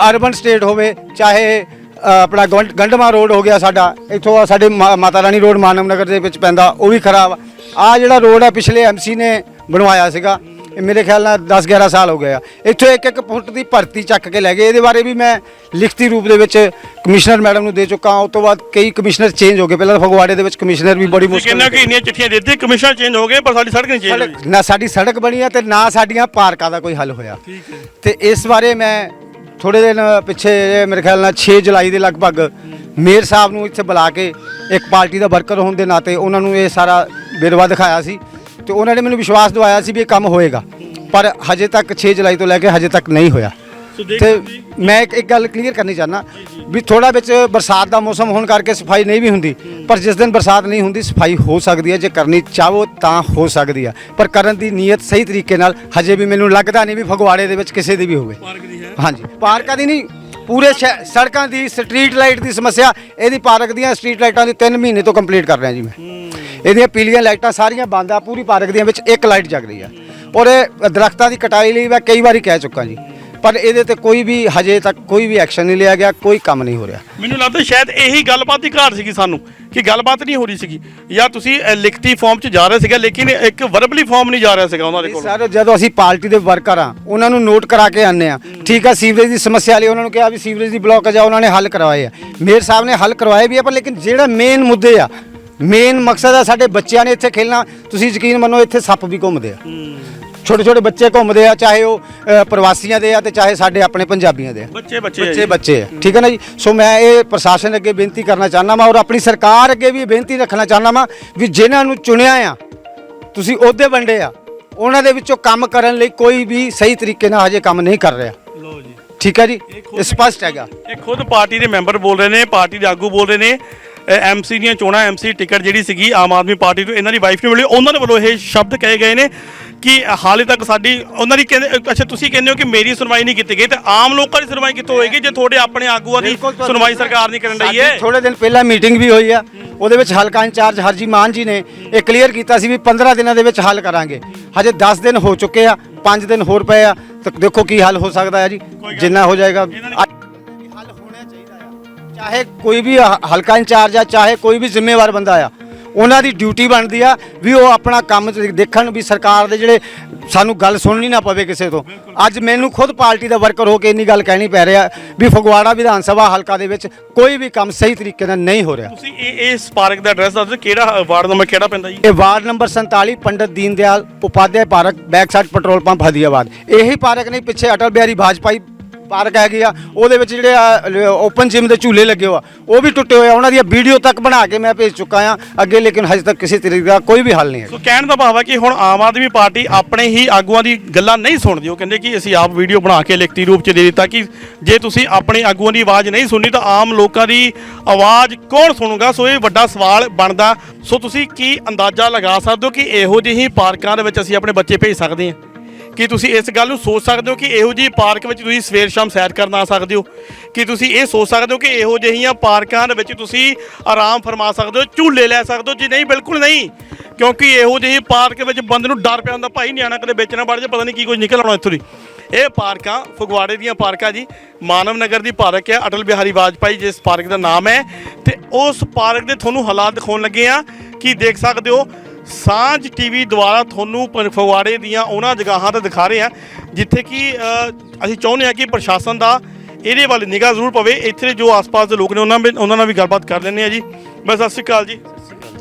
ਅਰਬਨ ਸਟੇਟ ਹੋਵੇ, ਚਾਹੇ ਆਪਣਾ ਗੰਡ- ਗੰਡਮਾ ਰੋਡ ਹੋ ਗਿਆ ਸਾਡਾ, ਇੱਥੋਂ ਆ ਸਾਡੇ ਮਾ- ਮਾਤਾ ਰਾਣੀ ਰੋਡ ਮਾਨਵ ਨਗਰ ਦੇ ਵਿੱਚ ਪੈਂਦਾ, ਉਹ ਵੀ ਖਰਾਬ ਆ। ਜਿਹੜਾ ਰੋਡ ਹੈ ਪਿਛਲੇ ਐਮਸੀ ਨੇ ਬਣਵਾਇਆ ਸੀਗਾ। ਇਹ ਮੇਰੇ ਖਿਆਲ ਨਾਲ 10 11 ਸਾਲ ਹੋ ਗਏ ਆ। ਇੱਥੋਂ ਇੱਕ ਇੱਕ ਫੁੱਟ ਦੀ ਭਰਤੀ ਚੱਕ ਕੇ ਲੈ ਗਏ। ਇਹਦੇ ਬਾਰੇ ਵੀ ਮੈਂ ਲਿਖਤੀ ਰੂਪ ਦੇ ਵਿੱਚ ਕਮਿਸ਼ਨਰ ਮੈਡਮ ਨੂੰ ਦੇ ਚੁੱਕਾ ਹਾਂ। ਉਸ ਤੋਂ ਬਾਅਦ ਕਈ ਕਮਿਸ਼ਨਰ ਚੇਂਜ ਹੋ ਗਏ। ਪਹਿਲਾਂ ਤਾਂ ਫਗਵਾੜੇ ਦੇ ਵਿੱਚ ਕਮਿਸ਼ਨਰ ਵੀ ਬੜੀ ਮੁਸ਼ਕਿਲ ਕਹਿੰਦੇ ਕਿ ਇੰਨੀਆਂ ਚਿੱਠੀਆਂ ਦੇ ਦਿੱਤੇ ਕਮਿਸ਼ਨ ਚੇਂਜ ਹੋ ਗਏ ਪਰ ਸਾਡੀ ਸੜਕ ਨਹੀਂ ਚੇਂਜ ਹੋਈ। ਨਾ ਸਾਡੀ ਸੜਕ ਬਣੀ ਹੈ ਤੇ ਨਾ ਸਾਡੀਆਂ ਪਾਰਕਾਂ ਦਾ ਕੋਈ ਹੱਲ ਹੋਇਆ। ਤੇ ਇਸ ਬਾਰੇ ਮੈਂ ਥੋੜੇ ਦਿਨ ਪਿੱਛੇ ਮੇਰੇ ਖਿਆਲ ਨਾਲ 6 ਜੁਲਾਈ ਦੇ ਲਗਭਗ ਮੇਅਰ ਸਾਹਿਬ ਨੂੰ ਇੱਥੇ ਬੁਲਾ ਕੇ ਇੱਕ ਪਾਰਟੀ ਦਾ ਵਰਕਰ ਹੋਣ ਦੇ ਨਾਤੇ ਉਹਨਾਂ ਨੂੰ ਇਹ ਸਾਰਾ ਵੇਰਵਾ ਦਿਖਾਇਆ ਸੀ। ਤੇ ਉਹਨਾਂ ਨੇ ਮੈਨੂੰ ਵਿਸ਼ਵਾਸ ਦਿਵਾਇਆ ਸੀ ਵੀ ਇਹ ਕੰਮ ਹੋਏਗਾ। ਪਰ ਹਜੇ ਤੱਕ 6 ਜੁਲਾਈ ਤੋਂ ਲੈ ਕੇ ਹਜੇ ਤੱਕ ਨਹੀਂ ਹੋਇਆ। ਤੇ। ਮੈਂ ਇੱਕ ਇੱਕ ਗੱਲ ਕਲੀਅਰ ਕਰਨੀ ਚਾਹਨਾ ਵੀ ਥੋੜਾ ਵਿੱਚ ਬਰਸਾਤ ਦਾ ਮੌਸਮ ਹੋਣ ਕਰਕੇ ਸਫ਼ਾਈ ਨਹੀਂ ਵੀ ਹੁੰਦੀ ਪਰ ਜਿਸ ਦਿਨ ਬਰਸਾਤ ਨਹੀਂ ਹੁੰਦੀ ਸਫ਼ਾਈ ਹੋ ਸਕਦੀ ਹੈ। ਜੇ ਕਰਨੀ ਚਾਹੋ ਤਾਂ ਹੋ ਸਕਦੀ ਹੈ। ਪਰ ਕਰਨ ਦੀ ਨੀਅਤ ਸਹੀ ਤਰੀਕੇ ਨਾਲ ਹਜੇ ਵੀ ਮੈਨੂੰ ਲੱਗਦਾ ਨਹੀਂ ਵੀ ਫਗਵਾੜੇ ਦੇ ਵਿੱਚ ਕਿਸੇ ਦੀ ਵੀ ਹੋਵੇ। ਹਾਂਜੀ ਪਾਰਕਾਂ ਦੀ ਨਹੀਂ ਪੂਰੇ ਸੜਕਾਂ ਦੀ ਸਟਰੀਟ ਲਾਈਟ ਦੀ ਸਮੱਸਿਆ ਇਹਦੀ ਪਾਰਕ ਦੀਆਂ ਸਟਰੀਟ ਲਾਈਟਾਂ ਦੀ 3 ਮਹੀਨੇ ਤੋਂ ਕੰਪਲੀਟ ਕਰ ਰਿਹਾ ਜੀ ਮੈਂ। ਇਹਦੀਆਂ ਪੀਲੀਆਂ ਲਾਈਟਾਂ ਸਾਰੀਆਂ ਬੰਦ ਆ ਪੂਰੀ ਪਾਰਕ ਦੀਆਂ ਵਿੱਚ ਇੱਕ ਲਾਈਟ ਜਗ ਰਹੀ ਆ। ਔਰ ਇਹ ਦਰਖਤਾਂ ਦੀ ਕਟਾਈ ਲਈ ਮੈਂ ਕਈ ਵਾਰੀ ਕਹਿ ਚੁੱਕਾ ਜੀ ਪਰ ਇਹਦੇ ਤੇ ਕੋਈ ਵੀ ਹਜੇ ਤੱਕ ਕੋਈ ਵੀ ਐਕਸ਼ਨ ਨਹੀਂ ਲਿਆ ਗਿਆ ਕੋਈ ਕੰਮ ਨਹੀਂ ਹੋ ਰਿਹਾ। ਮੈਨੂੰ ਲੱਗਦਾ ਸ਼ਾਇਦ ਇਹੀ ਗੱਲਬਾਤ ਦੀ ਘਾਟ ਸੀਗੀ ਸਾਨੂੰ ਕਿ ਗੱਲਬਾਤ ਨਹੀਂ ਹੋ ਰਹੀ ਸੀਗੀ। ਜਾਂ ਤੁਸੀਂ ਲਿਖਤੀ ਫਾਰਮ 'ਚ ਜਾ ਰਹੇ ਸੀਗਾ ਲੇਕਿਨ ਇੱਕ ਵਰਬਲੀ ਫਾਰਮ ਨਹੀਂ ਜਾ ਰਿਹਾ ਸੀਗਾ ਉਹਨਾਂ ਦੇ ਕੋਲ। ਸਰ ਜਦੋਂ ਅਸੀਂ ਪਾਰਟੀ ਦੇ ਵਰਕਰ ਆ ਉਹਨਾਂ ਨੂੰ ਨੋਟ ਕਰਾ ਕੇ ਆਨੇ ਆ। ਠੀਕ ਆ ਸੀਵਰੇਜ ਦੀ ਸਮੱਸਿਆ ਲਈ ਉਹਨਾਂ ਨੂੰ ਕਿਹਾ ਵੀ ਸੀਵਰੇਜ ਦੀ ਬਲੌਕ ਜਾ ਉਹਨਾਂ ਨੇ ਹੱਲ ਕਰਵਾਏ ਆ। ਮੇਅਰ ਸਾਹਿਬ ਨੇ ਹੱਲ ਕਰਵਾਏ ਵੀ ਆ ਪਰ ਲੇਕਿਨ ਜਿਹੜਾ ਮੇਨ ਮੁੱਦੇ ਆ ਮੇਨ ਮਕਸਦ ਆ ਸਾਡੇ ਬੱਚਿਆਂ ਨੇ ਇੱਥੇ ਖੇਲਣਾ। ਤੁਸੀਂ ਯਕੀਨ ਮੰਨੋ ਇੱਥੇ ਸੱਪ ਵੀ ਘੁੰਮਦੇ ਆ। ਛੋਟੇ ਛੋਟੇ ਬੱਚੇ ਘੁੰਮਦੇ ਆ ਚਾਹੇ ਉਹ ਅ, ਪ੍ਰਵਾਸੀਆਂ ਦੇ ਆ ਤੇ ਚਾਹੇ ਸਾਡੇ ਆਪਣੇ ਪੰਜਾਬੀਆਂ ਦੇ ਆ। ਬੱਚੇ ਬੱਚੇ ਬੱਚੇ। ਬੱਚੇ ਆ। ਠੀਕ ਹੈ ਨਾ ਜੀ? ਸੋ ਮੈਂ ਇਹ ਪ੍ਰਸ਼ਾਸਨ ਅੱਗੇ ਬੇਨਤੀ ਕਰਨਾ ਚਾਹੁੰਦਾ ਮੈਂ ਔਰ ਆਪਣੀ ਸਰਕਾਰ ਅੱਗੇ ਵੀ ਬੇਨਤੀ ਰੱਖਣਾ ਚਾਹੁੰਦਾ ਮੈਂ ਵੀ ਜਿਨ੍ਹਾਂ ਨੂੰ ਚੁਣਿਆ ਆ ਤੁਸੀਂ ਅਹੁਦੇ ਵੰਡੇ ਆ। ਉਹਨਾਂ ਦੇ ਵਿੱਚੋਂ ਕੰਮ ਕਰਨ ਲਈ ਕੋਈ ਵੀ ਸਹੀ ਤਰੀਕੇ ਨਾਲ ਹਜੇ ਕੰਮ ਨਹੀਂ ਕਰ ਰਿਹਾ। ਜੀ। ਠੀਕ ਹੈ ਜੀ? ਇਹ ਸਪਸ਼ਟ ਹੈਗਾ। ਇਹ ਖੁਦ ਪਾਰਟੀ ਦੇ ਮੈਂਬਰ ਬੋਲ ਰਹੇ ਨੇ ਪਾਰਟੀ ਦੇ ਆਗੂ ਬੋਲ ਰਹੇ ਨੇ। ਐਮਸੀ ਦੀਆਂ ਚੋਣਾਂ ਐਮਸੀ ਟਿਕਟ ਜਿਹੜੀ ਸੀਗੀ ਆਮ ਆਦਮੀ ਪਾਰਟੀ ਤੋਂ ਇਹਨਾਂ ਦੀ ਵਾਈਫ ਨੂੰ ਮਿਲੀ। ਉਹਨਾਂ ਦੇ ਵੱਲੋਂ ਇਹ ਸ਼ਬਦ ਕਹੇ ਗਏ ਨੇ ਕਿ ਹਾਲੇ ਤੱਕ ਸਾਡੀ ਉਹਨਾਂ ਦੀ ਕਹਿੰਦੇ ਅੱਛਾ ਤੁਸੀਂ ਕਹਿੰਦੇ ਹੋ ਕਿ ਮੇਰੀ ਸੁਣਵਾਈ ਨਹੀਂ ਕੀਤੀ ਗਈ ਤੇ ਆਮ ਲੋਕਾਂ ਦੀ ਸੁਣਵਾਈ ਕਿੱਥੋਂ ਹੋਏਗੀ ਜੇ ਤੁਹਾਡੇ ਆਪਣੇ ਆਗੂਆਂ ਦੀ ਸੁਣਵਾਈ ਸਰਕਾਰ ਨਹੀਂ ਕਰਨ ਰਹੀ ਹੈ? ਥੋੜੇ ਦਿਨ ਪਹਿਲਾਂ ਮੀਟਿੰਗ ਵੀ ਹੋਈ ਆ ਉਹਦੇ ਵਿੱਚ ਹਲਕਾ ਇੰਚਾਰਜ ਹਰਜੀ ਮਾਨ ਜੀ ਨੇ ਇਹ ਕਲੀਅਰ ਕੀਤਾ ਸੀ ਵੀ 15 ਦਿਨਾਂ ਦੇ ਵਿੱਚ ਹੱਲ ਕਰਾਂਗੇ। ਹਜੇ 10 ਦਿਨ ਹੋ ਚੁੱਕੇ ਆ 5 ਦਿਨ ਹੋਰ ਪਏ ਆ ਤਾਂ ਦੇਖੋ ਕੀ ਹੱਲ ਹੋ ਸਕਦਾ ਹੈ ਜੀ ਜਿੰਨਾ ਹੋ ਜਾਏਗਾ। ਚਾਹੇ ਕੋਈ ਵੀ ਹ- ਹਲਕਾ ਇੰਚਾਰਜ ਆ ਚਾਹੇ ਕੋਈ ਵੀ ਜ਼ਿੰਮੇਵਾਰ ਬੰਦਾ ਆ ਉਹਨਾਂ ਦੀ ਡਿਊਟੀ ਬਣਦੀ ਆ ਵੀ ਉਹ ਆਪਣਾ ਕੰਮ ਦੇ- ਦੇਖਣ ਵੀ ਸਰਕਾਰ ਦੇ ਜਿਹੜੇ ਸਾਨੂੰ ਗੱਲ ਸੁਣਨੀ ਨਾ ਪਵੇ ਕਿਸੇ ਤੋਂ। ਅੱਜ ਮੈਨੂੰ ਖੁਦ ਪਾਰਟੀ ਦਾ ਵਰਕਰ ਹੋ ਕੇ ਇੰਨੀ ਗੱਲ ਕਹਿਣੀ ਪੈ ਰਿਹਾ ਵੀ ਫਗਵਾੜਾ ਵਿਧਾਨ ਸਭਾ ਹਲਕਾ ਦੇ ਵਿੱਚ ਕੋਈ ਵੀ ਕੰਮ ਸਹੀ ਤਰੀਕੇ ਨਾਲ ਨਹੀਂ ਹੋ ਰਿਹਾ। ਤੁਸੀਂ ਇਹ ਇਸ ਪਾਰਕ ਦਾ ਐਡਰੈਸ ਦੱਸ ਦਿਓ ਕਿਹੜਾ ਵਾਰਡ ਨੰਬਰ ਕਿਹੜਾ ਪੈਂਦਾ ਜੀ? ਇਹ ward number 47 Pandit Deen Dayal Upadhyay park back side petrol pump Hadiabad. ਇਹੀ ਪਾਰਕ ਨਹੀਂ ਪਿੱਛੇ ਅਟਲ ਬਿਹਾਰੀ ਵਾਜਪਾਈ ਪਾਰਕ ਹੈਗੀ ਆ, ਉਹਦੇ ਵਿੱਚ ਜਿਹੜੇ ਆ ਓਪਨ ਜਿਮ ਦੇ ਝੂਲੇ ਲੱਗੇ ਹੋਆ ਉਹ ਵੀ ਟੁੱਟੇ ਹੋਏ ਆ। ਉਹਨਾਂ ਦੀਆਂ ਵੀਡੀਓ ਤੱਕ ਬਣਾ ਕੇ ਮੈਂ ਭੇਜ ਚੁੱਕਾ ਆ। ਅੱਗੇ ਲੇਕਿਨ ਹਜੇ ਤੱਕ ਕਿਸੇ ਤਰੀਕੇ ਦਾ ਕੋਈ ਵੀ ਹੱਲ ਨਹੀਂ ਹੈ ਸੋ ਕਹਿਣ ਦਾ ਭਾਵ ਹੈ ਕਿ ਹੁਣ ਆਮ ਆਦਮੀ ਪਾਰਟੀ ਆਪਣੇ ਹੀ ਆਗੂਆਂ ਦੀ ਗੱਲਾਂ ਨਹੀਂ ਸੁਣਦੀ। ਉਹ ਕਹਿੰਦੇ ਕਿ ਅਸੀਂ ਆਪ ਵੀਡੀਓ ਬਣਾ ਕੇ ਲਿਖਤੀ ਰੂਪ 'ਚ ਦੇ ਦਿੱਤਾ ਕਿ ਜੇ ਤੁਸੀਂ ਆਪਣੇ ਆਗੂਆਂ ਦੀ ਆਵਾਜ਼ ਨਹੀਂ ਸੁਣਨੀ ਤਾਂ ਆਮ ਲੋਕਾਂ ਦੀ ਆਵਾਜ਼ ਕੌਣ ਸੁਣੂਗਾ? ਸੋ ਇਹ ਵੱਡਾ ਸਵਾਲ ਬਣਦਾ। ਸੋ ਤੁਸੀਂ ਕੀ ਅੰਦਾਜ਼ਾ ਲਗਾ ਸਕਦੇ ਹੋ ਕਿ ਇਹੋ ਜਿਹੀ ਪਾਰਕਾਂ ਦੇ ਵਿੱਚ ਅਸੀਂ ਆਪਣੇ ਬੱਚੇ ਭੇਜ ਸਕਦੇ ਹਾਂ? ਕੀ ਤੁਸੀਂ ਇਸ ਗੱਲ ਨੂੰ ਸੋਚ ਸਕਦੇ ਹੋ ਕਿ ਇਹੋ ਜਿਹੀ ਪਾਰਕ ਵਿੱਚ ਤੁਸੀਂ ਸਵੇਰ ਸ਼ਾਮ ਸੈਰ ਕਰਨ ਆ ਸਕਦੇ ਹੋ? ਕੀ ਤੁਸੀਂ ਇਹ ਸੋਚ ਸਕਦੇ ਹੋ ਕਿ ਇਹੋ ਜਿਹੀਆਂ ਪਾਰਕਾਂ ਦੇ ਵਿੱਚ ਤੁਸੀਂ ਆਰਾਮ ਫਰਮਾ ਸਕਦੇ ਹੋ, ਝੂਲੇ ਲੈ ਸਕਦੇ ਹੋ? ਜੀ ਨਹੀਂ, ਬਿਲਕੁਲ ਨਹੀਂ। ਕਿਉਂਕਿ ਇਹੋ ਜਿਹੀ ਪਾਰਕ ਵਿੱਚ ਬੰਦੇ ਨੂੰ ਡਰ ਪਿਆ ਹੁੰਦਾ ਭਾਈ ਨਿਆਣਾ ਕਦੇ ਵੇਚਣਾ ਨਾ ਵੜ ਜਾ, ਪਤਾ ਨਹੀਂ ਕੀ ਕੁਝ ਨਿਕਲ ਆਉਣਾ ਇੱਥੋਂ ਦੀ। ਇਹ ਪਾਰਕਾਂ, ਫਗਵਾੜੇ ਦੀਆਂ ਪਾਰਕਾਂ ਜੀ, ਮਾਨਵ ਨਗਰ ਦੀ ਪਾਰਕ ਹੈ, ਅਟਲ ਬਿਹਾਰੀ ਵਾਜਪਾਈ ਜਿਸ ਪਾਰਕ ਦਾ ਨਾਮ ਹੈ। ਤੇ ਉਸ ਪਾਰਕ ਦੇ ਤੁਹਾਨੂੰ ਹਾਲਾਤ ਦਿਖਾਉਣ ਲੱਗੇ ਆ ਕਿ ਦੇਖ ਸਕਦੇ ਹੋ ਸਾਂਝ ਟੀਵੀ ਦੁਆਰਾ ਤੁਹਾਨੂੰ ਫਗਵਾੜੇ ਦੀਆਂ ਉਹਨਾਂ ਜਗ੍ਹਾਵਾਂ ਤੇ ਦਿਖਾ ਰਹੇ ਹਾਂ ਜਿੱਥੇ ਕਿ ਅ, ਅਸੀਂ ਚਾਹੁੰਦੇ ਹਾਂ ਕਿ ਪ੍ਰਸ਼ਾਸਨ ਦਾ ਇਹਦੇ ਵੱਲ ਨਿਗਾਹ ਜ਼ਰੂਰ ਪਵੇ। ਇੱਥੇ ਜੋ ਆਸ-ਪਾਸ ਦੇ ਲੋਕ ਨੇ ਉਹਨਾਂ ਵੀ- ਉਹਨਾਂ ਨਾਲ ਵੀ ਗੱਲਬਾਤ ਕਰ ਲੈਂਦੇ ਆ ਜੀ। ਬਸ ਸਤਿ ਸ਼੍ਰੀ ਅਕਾਲ ਜੀ।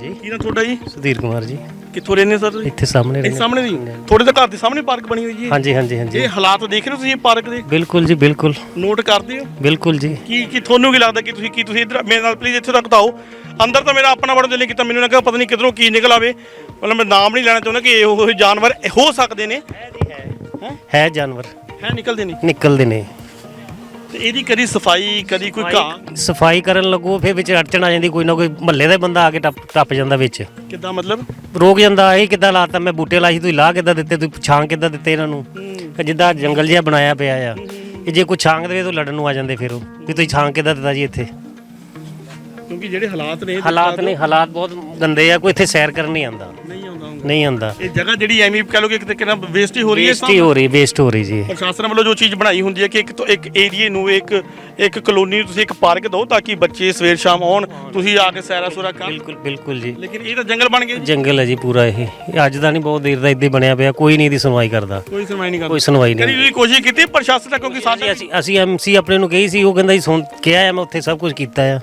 ਜੀ ਕੀ ਨਾਮ ਤੁਹਾਡਾ ਜੀ? ਸੁਧੀਰ ਕੁਮਾਰ ਜੀ। ਕਿੱਥੋਂ ਰਹਿੰਦੇ ਸਰ ਤੁਸੀਂ? ਇੱਥੇ ਸਾਹਮਣੇ ਇਹ ਰਹਿੰਦੇ ਸਾਹਮਣੇ ਜੀ। ਤੁਹਾਡੇ ਤਾਂ ਘਰ ਦੇ ਸਾਹਮਣੇ ਪਾਰਕ ਬਣੀ ਹੋਈ ਜੀ? ਹਾਂਜੀ ਹਾਂਜੀ ਹਾਂਜੀ। ਇਹ ਹਾਲਾਤ ਦੇਖ ਰਹੇ ਹੋ ਤੁਸੀਂ ਪਾਰਕ ਦੇ? ਬਿਲਕੁਲ ਜੀ ਬਿਲਕੁਲ। ਨੋਟ ਕਰਦੇ ਹੋ? ਬਿਲਕੁਲ ਜੀ। ਕੀ ਕੀ ਤੁਹਾਨੂੰ ਕੀ ਲੱਗਦਾ ਕਿ ਤੁਸੀਂ ਕੀ ਤੁਸੀਂ ਇੱਧਰ ਮੇਰੇ ਨਾਲ ਪਲੀਜ਼ ਇੱਥੇ ਤੱਕ ਤਾਂ ਆਓ। ਅੰਦਰ ਤਾਂ ਮੇਰਾ ਆਪਣਾ ਬੜਾ ਦਿਲ ਨਹੀਂ ਕੀਤਾ ਮੈਨੂੰ ਲੱਗਾ ਪਤਾ ਨਹੀਂ ਕਿਧਰੋਂ ਕੀ ਨਿਕਲ ਆਵੇ। ਮਤਲਬ ਮੈਂ ਨਾਮ ਨਹੀਂ ਲੈਣਾ ਚਾਹੁੰਦਾ ਕਿ ਇਹੋ ਜਿਹੇ ਜਾਨਵਰ ਹੋ ਸਕਦੇ ਨੇ। ਹੈ ਜਾਨਵਰ। ਹੈ ਨਿਕਲਦੇ ਨੇ ਨਿਕਲਦੇ ਨੇ। ਤੇ ਇਹਦੀ ਕਦੀ ਸਫ਼ਾਈ ਕਦੀ ਕੋਈ ਘਾਹ? ਸਫ਼ਾਈ ਕਰਨ ਲੱਗੋ ਫਿਰ ਵਿੱਚ ਅੜਚਣ ਆ ਜਾਂਦੀ ਕੋਈ ਨਾ ਕੋਈ ਮਹੱਲੇ ਦਾ ਬੰਦਾ ਆ ਕੇ ਟੱਪ ਟੱਪ ਜਾਂਦਾ ਵਿੱਚ। ਕਿੱਦਾਂ ਮਤਲਬ? ਰੋਕ ਜਾਂਦਾ ਇਹ ਕਿੱਦਾਂ ਲਾਤਾ ਮੈਂ ਬੂਟੇ ਲਾਈ ਸੀ ਤੁਸੀਂ ਕਿੱਦਾਂ ਦਿੱਤੇ ਤੁਸੀਂ ਛਾਂ ਕਿੱਦਾਂ ਦਿੱਤੇ ਇਹਨਾਂ ਨੂੰ? ਕਿ ਜਿੱਦਾਂ ਜੰਗਲ ਜਿਹਾ ਬਣਾਇਆ ਪਿਆ ਆ। ਇਹ ਜੇ ਕੋਈ ਛਾਂ ਦੇਵੇ ਤਾਂ ਲੜਨ ਨੂੰ ਆ ਜਾਂਦੇ ਫਿਰ ਉਹ ਵੀ ਤੁਸੀਂ ਛਾਂ ਕਿੱਦਾਂ ਦਿੱਤਾ ਜੀ ਇੱਥੇ? ਕਿਉਂਕਿ ਜਿਹੜੇ ਹਾਲਾਤ ਨੇ ਹਾਲਾਤ ਨੇ ਹਾਲਾਤ ਬਹੁਤ ਗੰਦੇ ਆ ਕੋਈ ਇੱਥੇ ਸੈਰ ਕਰਨ ਨਹੀਂ ਆਉਂਦਾ। ਨਹੀਂ ਨਹੀਂ ਆਉਂਦਾ। ਇਹ ਜਗ੍ਹਾ ਜਿਹੜੀ ਐਵੇਂ ਕਹ ਲੋਗੇ ਕਿਤੇ ਕਿੰਨਾ ਵੇਸਟ ਹੀ ਹੋ ਰਹੀ ਹੈ ਵੇਸਟ ਹੀ ਹੋ ਰਹੀ ਵੇਸਟ ਹੋ ਰਹੀ ਜੀ। ਪ੍ਰਸ਼ਾਸਨ ਵੱਲੋਂ ਜੋ ਚੀਜ਼ ਬਣਾਈ ਹੁੰਦੀ ਹੈ ਕਿ ਇੱਕ ਤੋਂ ਇੱਕ ਏਰੀਏ ਨੂੰ ਇੱਕ ਇੱਕ ਕਲੋਨੀ ਨੂੰ ਤੁਸੀਂ ਇੱਕ ਪਾਰਕ ਦਿਓ ਤਾਂ ਕਿ ਬੱਚੇ ਸਵੇਰ ਸ਼ਾਮ ਆਉਣ ਤੁਸੀਂ ਆ ਕੇ ਸੈਰਾ ਸੁਰਾ ਕਰਨ ਬਿਲਕੁਲ ਬਿਲਕੁਲ ਜੀ। ਲੇਕਿਨ ਇਹ ਤਾਂ ਜੰਗਲ ਬਣ ਗਏ ਜੰਗਲ ਹੈ ਜੀ ਪੂਰਾ ਇਹ। ਇਹ ਅੱਜ ਦਾ ਨਹੀਂ ਬਹੁਤ ਦੇਰ ਦਾ ਇੱਦਾਂ ਹੀ ਬਣਿਆ ਪਿਆ। ਕੋਈ ਨਹੀਂ ਇਹਦੀ ਸੁਣਵਾਈ ਕਰਦਾ। ਕੋਈ ਸੁਣਵਾਈ ਨਹੀਂ ਕਰਦਾ। ਕੋਈ ਸੁਣਵਾਈ ਨਹੀਂ ਤੁਸੀਂ ਕੋਸ਼ਿਸ਼ ਕੀਤੀ ਪ੍ਰਸ਼ਾਸਨ ਤੱਕ ਕਿਉਂਕਿ ਸਾਡੇ ਅਸੀਂ ਅਸੀਂ ਐਮਸੀ ਆਪਣੇ ਨੂੰ ਕਹੀ ਸੀ ਉਹ ਕਹਿੰਦਾ ਜੀ ਸੁਣ ਕਿਹਾ ਆ ਮੈਂ ਉੱਥੇ ਸਭ ਕੁਝ ਕੀਤਾ ਆ।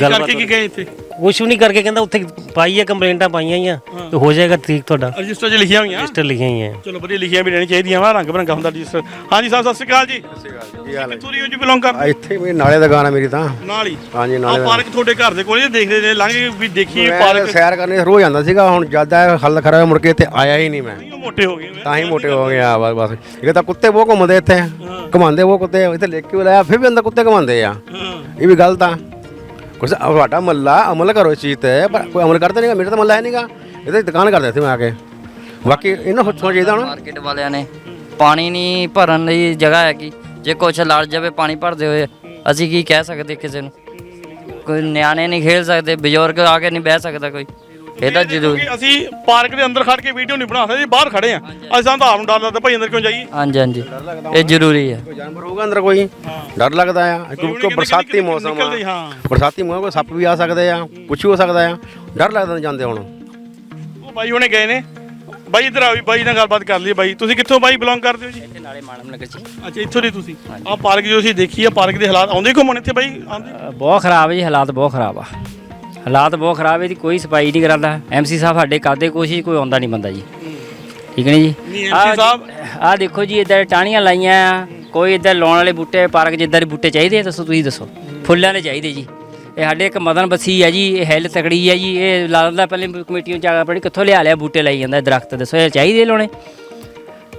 ਗੱਲਬਾਤ ਕਰਕੇ ਕੀ ਗਏ ਇੱਥੇ? ਕੁਛ ਵੀ ਨਹੀਂ ਕਰਕੇ ਕਹਿੰਦਾ ਉੱਥੇ ਪਾਈ ਹੈ ਕੰਪਲੇਂਟਾਂ ਪਾਈਆਂ ਹੀ ਆ ਤੇ ਹੋ ਜਾਏਗਾ ਠੀਕ ਤੁਹਾਡਾ। ਰਜਿਸਟਰ 'ਚ ਲਿਖੀਆਂ ਹੋਈਆਂ? ਰਜਿਸਟਰ ਲਿਖੀਆਂ ਹੀ ਆ। ਚਲੋ ਵਧੀਆ ਲਿਖੀਆਂ ਵੀ ਰਹਿਣੀ ਚਾਹੀਦੀਆਂ ਵਾ ਰੰਗ ਬਰੰਗਾ ਹੁੰਦਾ ਰਜਿਸਟਰ। ਹਾਂਜੀ ਸਾਹਿਬ ਸਤਿ ਸ਼੍ਰੀ ਅਕਾਲ ਜੀ। ਕੀ ਹਾਲ ਹੈ? ਕਿੱਥੋਂ ਦੀ ਹੋ ਜੀ ਬਿਲੋਂਗ ਆ ਕਰਦੇ ਇੱਥੇ ਵੀ ਨਾਲੇ ਦਾ ਗਾਣਾ ਮੇਰੀ ਤਾਂ। ਨਾਲ ਹੀ? ਹਾਂਜੀ ਆ ਨਾਲੇ ਦਾ। ਪਾਰਕ ਤੁਹਾਡੇ ਘਰ ਦੇ ਕੋਲ ਹੀ ਦੇਖਦੇ ਨੇ ਲੰਘ ਕੇ ਵੀ ਦੇਖੀਏ ਮੈਂ ਪਾਰਕ। ਸੈਰ ਕਰਨੇ ਰੋਜ਼ ਜਾਂਦਾ ਸੀਗਾ ਹੁਣ ਜ਼ਿਆਦਾ ਹੱਲ ਖਰਾ ਹੋਇਆ ਮੁੜ ਕੇ ਇੱਥੇ ਆਇਆ ਹੀ ਨਹੀਂ ਮੈਂ। ਕਿਉਂ ਮੋਟੇ ਹੋ ਗਏ ਹੋਏ? ਤਾਂ ਹੀ ਮੋਟੇ ਹੋ ਗਏ ਆ ਬਸ ਬਸ। ਇਹ ਤਾਂ ਕੁੱਤੇ ਬਹੁਤ ਘੁੰਮਦੇ ਇੱਥੇ ਘੁਮਾਉਂਦੇ ਉਹ ਕੁੱਤੇ ਇੱਥੇ ਲਿਖ ਕੇ ਲਾਇਆ ਫਿਰ ਵੀ ਅੰਦਰ ਕੁੱਤੇ ਘੁਮਾਉਂਦੇ ਆ। ਹਾਂ। ਇਹ ਵੀ ਗਲਤ ਆ। ਕੁਛ ਤੁਹਾਡਾ ਮੱਲਾ ਅਮਲ ਕਰੋ ਇਸ ਚੀਜ਼ ਤੇ, ਪਰ ਕੋਈ ਅਮਲ ਕਰਦਾ ਨਹੀਂਗਾ, ਮੇਰਾ ਤਾਂ ਮੱਲਾ ਹੈ ਨਹੀਂਗਾ। ਇਹਦੇ ਦੁਕਾਨ ਕਰਦੇ ਸੀ ਮੈਂ ਆ ਕੇ। ਬਾਕੀ ਇਹਨਾਂ ਸੋਚਣਾ ਚਾਹੀਦਾ ਹੁਣ। ਮਾਰਕੀਟ ਵਾਲਿਆਂ ਨੇ ਪਾਣੀ ਨਹੀਂ ਭਰਨ ਲਈ ਜਗ੍ਹਾ ਹੈ ਹੈਗੀ। ਜੇ ਕੁਛ ਲੜ ਜਾਵੇ, ਪਾਣੀ ਭਰਦੇ ਹੋਏ, ਅਸੀਂ ਕੀ ਕਹਿ ਸਕਦੇ ਕਿਸੇ ਨੂੰ? ਕੋਈ ਨਿਆਣੇ ਨਹੀਂ ਖੇਲ ਸਕਦੇ, ਬਜ਼ੁਰਗ ਆ ਕੇ ਨਹੀਂ ਬਹਿ ਸਕਦਾ ਕੋਈ। ਇਹ ਤਾਂ ਕਿਉਂਕਿ ਅਸੀਂ ਪਾਰਕ ਦੇ ਅੰਦਰ ਖੜ ਕੇ ਵੀਡੀਓ ਨਹੀਂ ਬਣਾ ਸਕਦੇ ਬਾਹਰ ਖੜੇ ਆ ਅਸੀਂ ਸਾਨੂੰ ਤਾਂ ਆਪ ਨੂੰ ਡਰ ਲੱਗਦਾ ਭਾਈ ਅੰਦਰ ਕਿਉਂ ਜਾਈਏ? ਹਾਂਜੀ ਹਾਂਜੀ। ਇਹ ਜ਼ਰੂਰੀ ਹੈ। ਕੋਈ ਜਾਨਵਰ ਹੋਊਗਾ ਅੰਦਰ ਕੋਈ? ਡਰ ਲੱਗਦਾ ਆ। ਕਿਉਂਕਿ ਬਰਸਾਤੀ ਮੌਸਮ ਆ। ਨਿਕਲਦੇ, ਹਾਂ। ਬਰਸਾਤੀ ਮੌਸਮ ਕੋਈ ਸੱਪ ਵੀ ਆ ਸਕਦੇ ਆ ਕੁਛ ਵੀ ਹੋ ਸਕਦਾ ਆ। ਡਰ ਲੱਗਦਾ ਜਾਂਦੇ ਹੁਣ। ਉਹ ਬਾਈ ਹੁਣੇ ਗਏ ਨੇ। ਬਾਈ ਇੱਧਰ ਆ ਵੀ ਬਾਈ ਨਾਲ ਗੱਲਬਾਤ ਕਰ ਲਈ ਬਾਈ। ਤੁਸੀਂ ਕਿੱਥੋਂ ਬਾਈ ਬਿਲੋਂਗ ਕਰਦੇ ਹੋ ਜੀ? ਇੱਥੇ ਨਾਲੇ ਮਾਨਮ ਨਗਰ ਚ ਅੱਛਾ ਇੱਥੋਂ ਦੇ ਤੁਸੀਂ। ਆਹ ਪਾਰਕ ਜੋ ਅਸੀਂ ਦੇਖੀ ਆ ਪਾਰਕ ਦੇ ਹਾਲਾਤ ਆਉਂਦੇ ਘੁੰਮਣ ਇੱਥੇ ਬਾਈ? ਆਉਂਦੇ? ਬਹੁਤ ਖਰਾਬ ਹੈ ਜੀ ਹਾਲਾਤ ਬਹੁਤ ਖਰਾਬ ਆ। ਹਾਲਾਤ ਬਹੁਤ ਖਰਾਬ ਹੈ ਜੀ ਕੋਈ ਸਫ਼ਾਈ ਨਹੀਂ ਕਰਾਂਦਾ। ਐਮਸੀ ਸਾਹਿਬ ਸਾਡੇ ਕਰਦੇ ਕੋਸ਼ਿਸ਼ ਕੋਈ ਆਉਂਦਾ ਨਹੀਂ ਬੰਦਾ ਜੀ। ਠੀਕ ਨੇ ਜੀ? ਨਹੀਂ, MC ਸਾਹਿਬ- ਆਹ ਦੇਖੋ ਜੀ ਇੱਧਰ ਟਾਹਣੀਆਂ ਲਾਈਆਂ ਆ। ਕੋਈ ਇੱਧਰ ਲਾਉਣ ਵਾਲੇ ਬੂਟੇ ਪਾਰਕ ਜਿੱਦਾਂ ਦੇ ਬੂਟੇ ਚਾਹੀਦੇ ਆ ਦੱਸੋ ਤੁਸੀਂ ਦੱਸੋ। ਫੁੱਲਾਂ ਦੇ ਚਾਹੀਦੇ ਜੀ। ਇਹ ਸਾਡੇ ਇੱਕ ਮਦਨ ਬੱਸੀ ਹੈ ਜੀ ਇਹ ਹੈਲ ਤਕੜੀ ਹੈ ਜੀ। ਇਹ ਲਾਉਂਦਾ ਪਹਿਲੇ ਕਮੇਟੀ ਨੂੰ ਚਾਗਾ ਪੜੀ ਕਿੱਥੋਂ ਲਿਆ ਲਿਆ ਬੂਟੇ ਲਾਈ ਜਾਂਦਾ ਦਰਖਤ ਦੱਸੋ ਇਹ ਚਾਹੀਦੇ ਲਾਉਣੇ?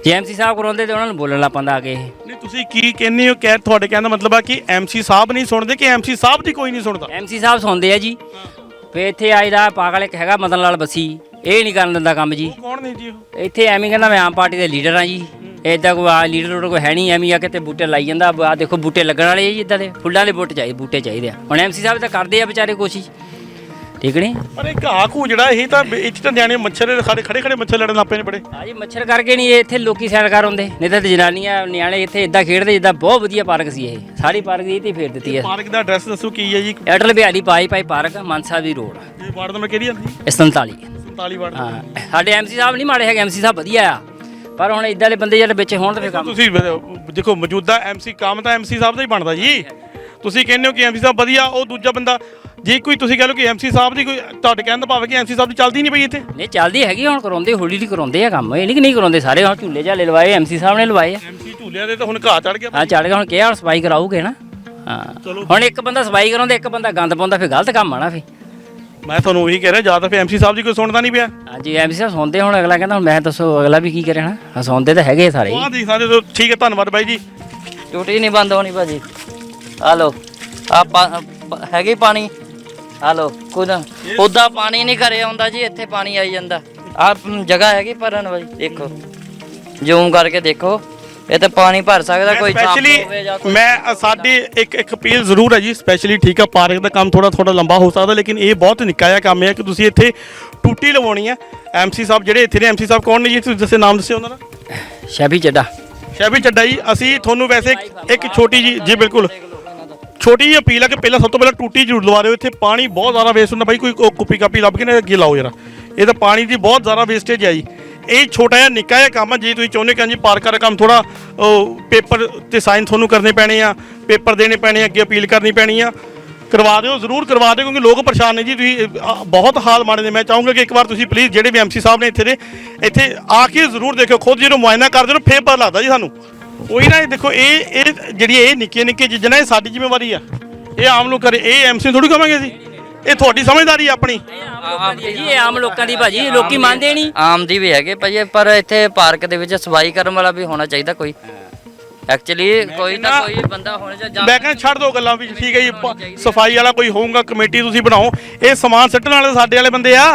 ਜੇ ਐਮਸੀ ਸਾਹਿਬ ਕਰਾਉਂਦੇ ਤੇ ਉਹਨਾਂ ਨੂੰ ਬੋਲਣ ਲੱਗ ਪੈਂਦਾ ਆ ਕੇ ਇਹ। ਨਹੀਂ ਤੁਸੀਂ ਕੀ ਕਹਿੰਦੇ ਹੋ? ਕਹਿ ਤੁਹਾਡੇ ਕਹਿਣ ਦਾ ਮਤਲਬ ਆ ਕਿ ਐਮਸੀ ਸਾਹਿਬ ਨਹੀਂ ਸੁਣਦੇ ਕਿ ਐਮਸੀ ਸਾਹਿਬ ਦੀ ਕੋਈ ਨਹੀਂ ਸੁਣਦਾ? ਐਮਸੀ ਸਾਹਿਬ ਸੁਣਦੇ ਆ ਜੀ। ਫੇ ਇੱਥੇ ਆਈ ਦਾ ਪਾਗਲ ਇੱਕ ਹੈਗਾ ਮਦਨ ਲਾਲ ਬੱਸੀ। ਇਹ ਨਹੀਂ ਕਰਨ ਦਿੰਦਾ ਕੰਮ ਜੀ। ਉਹ ਕੌਣ ਨੇ ਜੀ ਉਹ? ਇੱਥੇ ਐਵੇਂ ਕਹਿੰਦਾ ਮੈਂ ਆਮ ਪਾਰਟੀ ਦੇ ਲੀਡਰ ਆ ਜੀ। ਇਦਾਂ ਕੋਈ ਆ ਲੀਡਰ ਲੂਡਰ ਕੋਈ ਹੈ ਨਹੀਂ ਐਵੇਂ ਆ ਕੇ ਤੇ ਬੂਟੇ ਲਾਈ ਜਾਂਦਾ। ਆ ਦੇਖੋ ਬੂਟੇ ਲੱਗਣ ਵਾਲੇ ਆ ਜੀ ਇਦਾਂ ਦੇ। ਫੁੱਲਾਂ ਦੇ ਬੂਟੇ ਚਾਹੀਦੇ ਬੂਟੇ ਚਾਹੀਦੇ ਆ। ਹੁਣ ਐਮਸੀ ਸਾਹਿਬ ਤਾਂ ਕਰਦੇ ਆ ਵਿਚਾਰੇ ਕੋਸ਼ਿਸ਼। ਠੀਕ ਨਹੀਂ ਪਰ ਇਹ ਘਾਹ ਘੂ ਜਿਹੜਾ ਇਹ ਤਾਂ ਇੱਥੇ ਤਾਂ ਨਿਆਣੇ ਮੱਛਰ ਖੜੇ ਖੜੇ ਖੜੇ ਮੱਛਰ ਲੜਨ ਲੱਪੇ ਨੇ ਬੜੇ। ਆ ਜੀ ਮੱਛਰ ਕਰਕੇ ਨਹੀਂ ਇੱਥੇ ਲੋਕੀ ਸੈਰ ਕਰ ਹੁੰਦੇ ਨਹੀਂ ਤਾਂ ਜਨਾਨੀਆਂ ਨਿਆਣੇ ਇੱਥੇ ਇਦਾਂ ਖੇਡਦੇ ਜਿੱਦਾਂ ਬਹੁਤ ਵਧੀਆ ਪਾਰਕ ਸੀ ਇਹ। ਸਾਰੀ ਪਾਰਕ ਦੀ ਤੇ ਫੇਰ ਦਿੱਤੀ ਹੈ ਪਾਰਕ ਦਾ ਐਡਰੈਸ ਦੱਸੋ ਕੀ ਹੈ ਜੀ? ਅਟਲ ਬਿਹਾਰੀ ਪਾਈ ਪਾਈ ਪਾਰਕ ਮਾਨਸਾ ਦੀ ਰੋਡ। ਇਹ ਵਾਰਡ ਨੰਬਰ ਕਿਹੜੀ ਆਂਦੀ ਇਹ 47 47 ਵਾਰਡ। ਹਾਂ ਸਾਡੇ ਐਮਸੀ ਸਾਹਿਬ ਨਹੀਂ ਮਾੜੇ ਹੈਗੇ ਐਮਸੀ ਸਾਹਿਬ ਵਧੀਆ ਆ। ਪਰ ਹੁਣ ਇਦਾਂ ਦੇ ਬੰਦੇ ਜਿਹੜੇ ਵਿੱਚ ਹੋਣ ਤੇ ਫਿਰ ਕੰਮ ਤੁਸੀਂ ਦੇਖੋ ਮੌਜੂਦਾ ਐਮਸੀ ਕੰਮ ਤਾਂ ਐਮਸੀ ਸਾਹਿਬ ਦਾ ਹੀ ਬਣਦਾ ਜੀ। ਤੁਸੀਂ ਕਹਿੰਦੇ ਹੋ ਕਿ ਐਮਸੀ ਸਾਹਿਬ ਵਧੀਆ ਉਹ ਦੂਜਾ ਬੰਦਾ ਜੇ ਕੋਈ ਤੁਸੀਂ ਕਹ ਲਓ ਕਿ ਐਮਸੀ ਸਾਹਿਬ ਦੀ ਕੋਈ ਤੁਹਾਡੇ ਕਹਿਣ ਦਾ ਭਾਵ ਹੈ ਕਿ ਐਮਸੀ ਸਾਹਿਬ ਦੀ ਚੱਲਦੀ ਨਹੀਂ ਪਈ ਇੱਥੇ? ਨਹੀਂ ਚੱਲਦੀ ਹੈਗੀ ਹੁਣ ਕਰਾਉਂਦੇ ਹੌਲੀ ਹੌਲੀ ਕਰਾਉਂਦੇ ਆ ਕੰਮ। ਇਹ ਨਹੀਂ ਕਿ ਨਹੀਂ ਕਰਾਉਂਦੇ ਸਾਰੇ ਹੁਣ ਝੂਲੇ ਝਾਲੇ ਲਵਾਏ ਐਮਸੀ ਸਾਹਿਬ ਨੇ ਲਵਾਏ ਆ। ਐਮਸੀ ਝੂਲਿਆਂ ਦੇ ਤਾਂ ਹੁਣ ਘਾਹ ਚੜ ਗਿਆ ਹਾਂ ਚੜ ਗਿਆ ਹੁਣ ਕਿਹਾ ਹੁਣ ਸਫ਼ਾਈ ਕਰਾਉਗੇ ਨਾ। ਹਾਂ। ਹੁਣ ਇੱਕ ਬੰਦਾ ਸਫ਼ਾਈ ਕਰਾਉਂਦਾ ਇੱਕ ਬੰਦਾ ਗੰਦ ਪਾਉਂਦਾ ਫਿਰ ਗਲਤ ਕੰਮ ਆ ਨਾ ਫਿਰ। ਮੈਂ ਤੁਹਾਨੂੰ ਉਹੀ ਕਹਿ ਰਿਹਾ ਜ਼ਿਆਦਾ ਫਿਰ ਐਮਸੀ ਸਾਹਿਬ ਦੀ ਕੋਈ ਸੁਣਦਾ ਨਹੀਂ ਪਿਆ। ਹਾਂਜੀ ਐਮਸੀ ਸਾਹਿਬ ਸੁਣਦੇ ਹੁਣ ਅਗਲਾ ਕਹਿੰਦਾ ਹੁਣ ਮੈਂ ਦੱਸੋ ਅਗਲਾ ਵੀ ਕੀ ਕਰੇ ਨਾ ਹਾਂ, ਸੁਣਦੇ ਤਾਂ ਹੈਗੇ ਸਾਰੇ। ਹੀ। ਆਹ ਦੇਖ ਸਕਦੇ ਹੋ ਠੀਕ ਹੈ ਧੰਨਵਾਦ ਬਾਈ ਜੀ। ਟੂਟੀ ਨਹੀਂ ਬੰਦ ਹੋਣੀ ਭਾਜੀ। ਆ ਲੋ ਆ ਹੈਗੀ ਪਾਣੀ। ਆ ਲੋ ਕੁਝ ਉਦਾਂ ਪਾਣੀ ਨਹੀਂ ਘਰੇ ਆਉਂਦਾ ਜੀ ਇੱਥੇ ਪਾਣੀ ਆਈ ਜਾਂਦਾ। ਆ ਜਗ੍ਹਾ ਹੈਗੀ ਭਰਨ ਵਾਲੀ ਦੇਖੋ। ਜ਼ੂਮ ਕਰਕੇ ਦੇਖੋ। ਇਹ ਤੇ ਪਾਣੀ ਭਰ ਸਕਦਾ ਕੋਈ ਸੱਪ ਸਪੈਸ਼ਲੀ ਹੋਵੇ ਜਾਂ ਕੋਈ ਮੈਂ ਸਾਡੀ ਇੱਕ ਇੱਕ ਅਪੀਲ ਜ਼ਰੂਰ ਹੈ ਜੀ ਸਪੈਸ਼ਲੀ ਠੀਕ ਹੈ ਪਾਰਕ ਦਾ ਕੰਮ ਥੋੜਾ ਥੋੜਾ ਲੰਬਾ ਹੋ ਸਕਦਾ ਲੇਕਿਨ ਇਹ ਬਹੁਤ ਨਿੱਕਾ ਜਿਹਾ ਕੰਮ ਹੈ ਕਿ ਤੁਸੀਂ ਇੱਥੇ ਟੂਟੀ ਲਵਾਉਣੀ ਹੈ। ਐਮਸੀ ਸਾਹਿਬ ਜਿਹੜੇ ਇੱਥੇ ਨੇ ਐਮਸੀ ਸਾਹਿਬ ਕੌਣ ਨੇ ਜੀ? ਤੁਸੀਂ ਦੱਸੇ ਨਾਮ ਦੱਸਿਓ ਉਹਨਾਂ ਦਾ। ਸ਼ੈਬੀ ਚੱਡਾ। ਸ਼ੈਬੀ ਚੱਡਾ ਜੀ ਅਸੀਂ ਤੁਹਾਨੂੰ ਵੈਸੇ ਇੱਕ ਛੋਟੀ ਜੀ ਜੀ ਬਿਲਕੁਲ। ਛੋਟੀ ਜਿਹੀ ਅਪੀਲ ਹੈ ਕਿ ਪਹਿਲਾਂ ਸਭ ਤੋਂ ਪਹਿਲਾਂ ਟੂਟੀ ਜ਼ਰੂਰ ਲਵਾ ਦਿਓ। ਇੱਥੇ ਪਾਣੀ ਬਹੁਤ ਜ਼ਿਆਦਾ ਵੇਸਟ ਹੁੰਦਾ ਬਾਈ ਕੋਈ ਉਹ ਕੁੱਪੀ ਕਾਪੀ ਲੱਭ ਕੇ ਨਾ ਅੱਗੇ ਲਾਓ ਜਰਾ। ਇਹ ਤਾਂ ਪਾਣੀ ਦੀ ਬਹੁਤ ਜ਼ਿਆਦਾ ਵੇਸਟੇਜ ਹੈ ਜੀ। ਇਹ ਛੋਟਾ ਜਿਹਾ ਨਿੱਕਾ ਜਿਹਾ ਕੰਮ ਹੈ ਜੇ ਤੁਸੀਂ ਚਾਹੁੰਦੇ ਹੋ ਕਿ ਹਾਂਜੀ ਪਾਰਕਾਂ ਦਾ ਕੰਮ ਥੋੜਾ ਪੇਪਰ ਤੇ ਸਾਈਨ ਤੁਹਾਨੂੰ ਕਰਨੇ ਪੈਣੇ ਆ ਪੇਪਰ ਦੇਣੇ ਪੈਣੇ ਆ, ਅੱਗੇ ਅਪੀਲ ਕਰਨੀ ਪੈਣੀ ਆ। ਕਰਵਾ ਦਿਓ ਜ਼ਰੂਰ ਕਰਵਾ ਦਿਓ ਕਿਉਂਕਿ ਲੋਕ ਪਰੇਸ਼ਾਨ ਨੇ ਜੀ। ਤੁਸੀਂ ਅ, ਬਹੁਤ ਹਾਲ ਮਾੜੇ ਨੇ। ਮੈਂ ਚਾਹੂੰਗਾ ਕਿ ਇੱਕ ਵਾਰ ਤੁਸੀਂ ਪਲੀਜ਼ ਜਿਹੜੇ ਵੀ ਐਮਸੀ ਸਾਹਿਬ ਨੇ ਇੱਥੇ ਦੇ ਇੱਥੇ ਆ ਕੇ ਜ਼ਰੂਰ ਦੇਖਿਓ। ਖੁਦ ਜਦੋਂ ਮੁਆਇਨਾ ਕਰਦੇ ਹੋ ਫੇਰ ਪਤਾ ਲੱਗਦਾ ਜੀ ਸਾਨੂੰ। ਉਹੀ ਨਾ ਇਹ ਦੇਖੋ ਇਹ ਇਹ ਜਿਹੜੀ ਇਹ ਨਿੱਕੀਆਂ ਨਿੱਕੀਆਂ ਚੀਜ਼ਾਂ ਨੇ ਇਹ ਸਾਡੀ ਜ਼ਿੰਮੇਵਾਰੀ ਆ। ਇਹ ਆਮ ਲੋਕ ਕਰੇ ਇਹ ਐਮਸੀ ਥੋੜੀ ਕਵਾਂਗੇ ਜੀ ਇਹ ਤੁਹਾਡੀ ਸਮਝਦਾਰੀ ਆ ਆਪਣੀ। ਜੀ ਇਹ ਆਮ ਲੋਕਾਂ ਦੀ ਭਾਜੀ ਲੋਕੀ ਮੰਨਦੇ ਨਹੀਂ। ਆਮ ਦੀ ਵੀ ਹੈਗੇ ਭਾਜੀ ਪਰ ਇੱਥੇ ਪਾਰਕ ਦੇ ਵਿੱਚ ਸਫ਼ਾਈ ਕਰਨ ਵਾਲਾ ਵੀ ਹੋਣਾ ਚਾਹੀਦਾ ਕੋਈ। ਐਕਚੁਅਲੀ ਕੋਈ ਨਾ ਕੋਈ ਬੰਦਾ ਹੋਣਾ ਚਾਹੀਦਾ। ਮੈਂ ਕਹਿੰਦਾ ਛੱਡ ਦੋ ਗੱਲਾਂ ਵੀ ਠੀਕ ਹੈ ਜੀ ਸਫ਼ਾਈ ਵਾਲਾ ਕੋਈ ਹੋਊਗਾ ਕਮੇਟੀ ਤੁਸੀਂ ਬਣਾਓ। ਇਹ ਸਮਾਨ ਸਿੱਟਣ ਵਾਲੇ ਸਾਡੇ ਵਾਲੇ ਬੰਦੇ ਆ।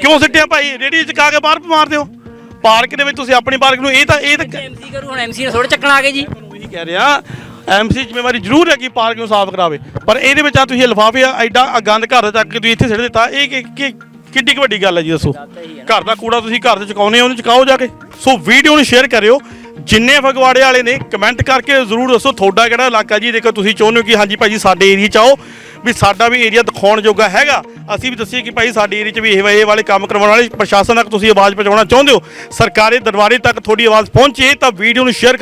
ਕਿਉਂ ਸਿੱਟਿਆ ਭਾਈ? ਰੇੜੀ ਚਕਾ ਕੇ ਬਾਹਰ ਮਾਰ ਦਿਓ। ਪਾਰਕ ਦੇ ਵਿੱਚ ਤੁਸੀਂ ਆਪਣੀ ਪਾਰਕ ਨੂੰ ਇਹ ਤਾਂ ਇਹ ਤਾਂ ਐਮਸੀ ਕਰੂ ਹੁਣ ਐਮਸੀ ਨੇ ਥੋੜਾ ਚੱਕਣਾ ਆ ਗਏ ਜੀ। ਤੁਹਾਨੂੰ ਇਹੀ ਕਹਿ ਰਿਹਾ ਐਮਸੀ ਜ਼ਿੰਮੇਵਾਰੀ ਜ਼ਰੂਰ ਹੈ ਕਿ ਪਾਰਕ ਨੂੰ ਸਾਫ਼ ਕਰਾਵੇ। ਪਰ ਇਹਦੇ ਵਿੱਚ ਆ ਤੁਸੀਂ ਲਿਫਾਫੇ ਆ ਐਡਾ ਆ ਗੰਦ ਘਰ ਦਾ ਚੱਕ ਕੇ ਤੁਸੀਂ ਇੱਥੇ ਸਿੱਟ ਦਿੱਤਾ ਇਹ ਕਿ- ਕਿ ਕਿੱਡੀ ਕੁ ਵੱਡੀ ਗੱਲ ਹੈ ਜੀ ਦੱਸੋ। ਘਰ ਦਾ ਕੂੜਾ ਤੁਸੀਂ ਘਰ 'ਚ ਚੁਕਾਉਂਦੇ ਹੋ ਉਹਨੂੰ ਚੁਕਾਓ ਜਾ ਕੇ। ਸੋ ਵੀਡੀਓ ਨੂੰ ਸ਼ੇਅਰ ਕਰਿਓ। ਜਿੰਨੇ ਫਗਵਾੜੇ ਵਾਲੇ ਨੇ ਕਮੈਂਟ ਕਰਕੇ ਜ਼ਰੂਰ ਦੱਸੋ ਤੁਹਾਡਾ ਕਿਹੜਾ ਇਲਾਕਾ ਜੀ? ਦੇਖੋ ਤੁਸੀਂ ਚਾਹੁੰਦੇ ਹੋ ਕਿ ਹਾਂਜੀ ਭਾਜੀ ਸਾਡੇ ਏਰੀਆ 'ਚ ਆਓ। ਵੀ ਸਾਡਾ ਵੀ ਏਰੀਆ ਦਿਖਾਉਣ ਜੋਗਾ ਹੈਗਾ। ਅਸੀਂ ਵੀ ਦੱਸੀਏ ਕਿ ਭਾਈ ਸਾਡੇ ਏਰੀਆ 'ਚ ਵੀ ਇਹ ਇਹ ਵਾਲੇ ਕੰਮ ਕਰਵਾਉਣ ਵਾਲੇ ਪ੍ਰਸ਼ਾਸਨ ਤੱਕ ਤੁਸੀਂ ਆਵਾਜ਼ ਪਹੁੰਚਾਉਣਾ ਚਾਹੁੰਦੇ ਹੋ। ਸਰਕਾਰੀ ਦਰਬਾਰੇ ਤੱਕ ਤੁਹਾਡੀ ਆਵਾਜ਼ ਪਹੁੰਚੇ ਤਾਂ ਵੀਡੀਓ ਨੂੰ ਸ਼ੇਅਰ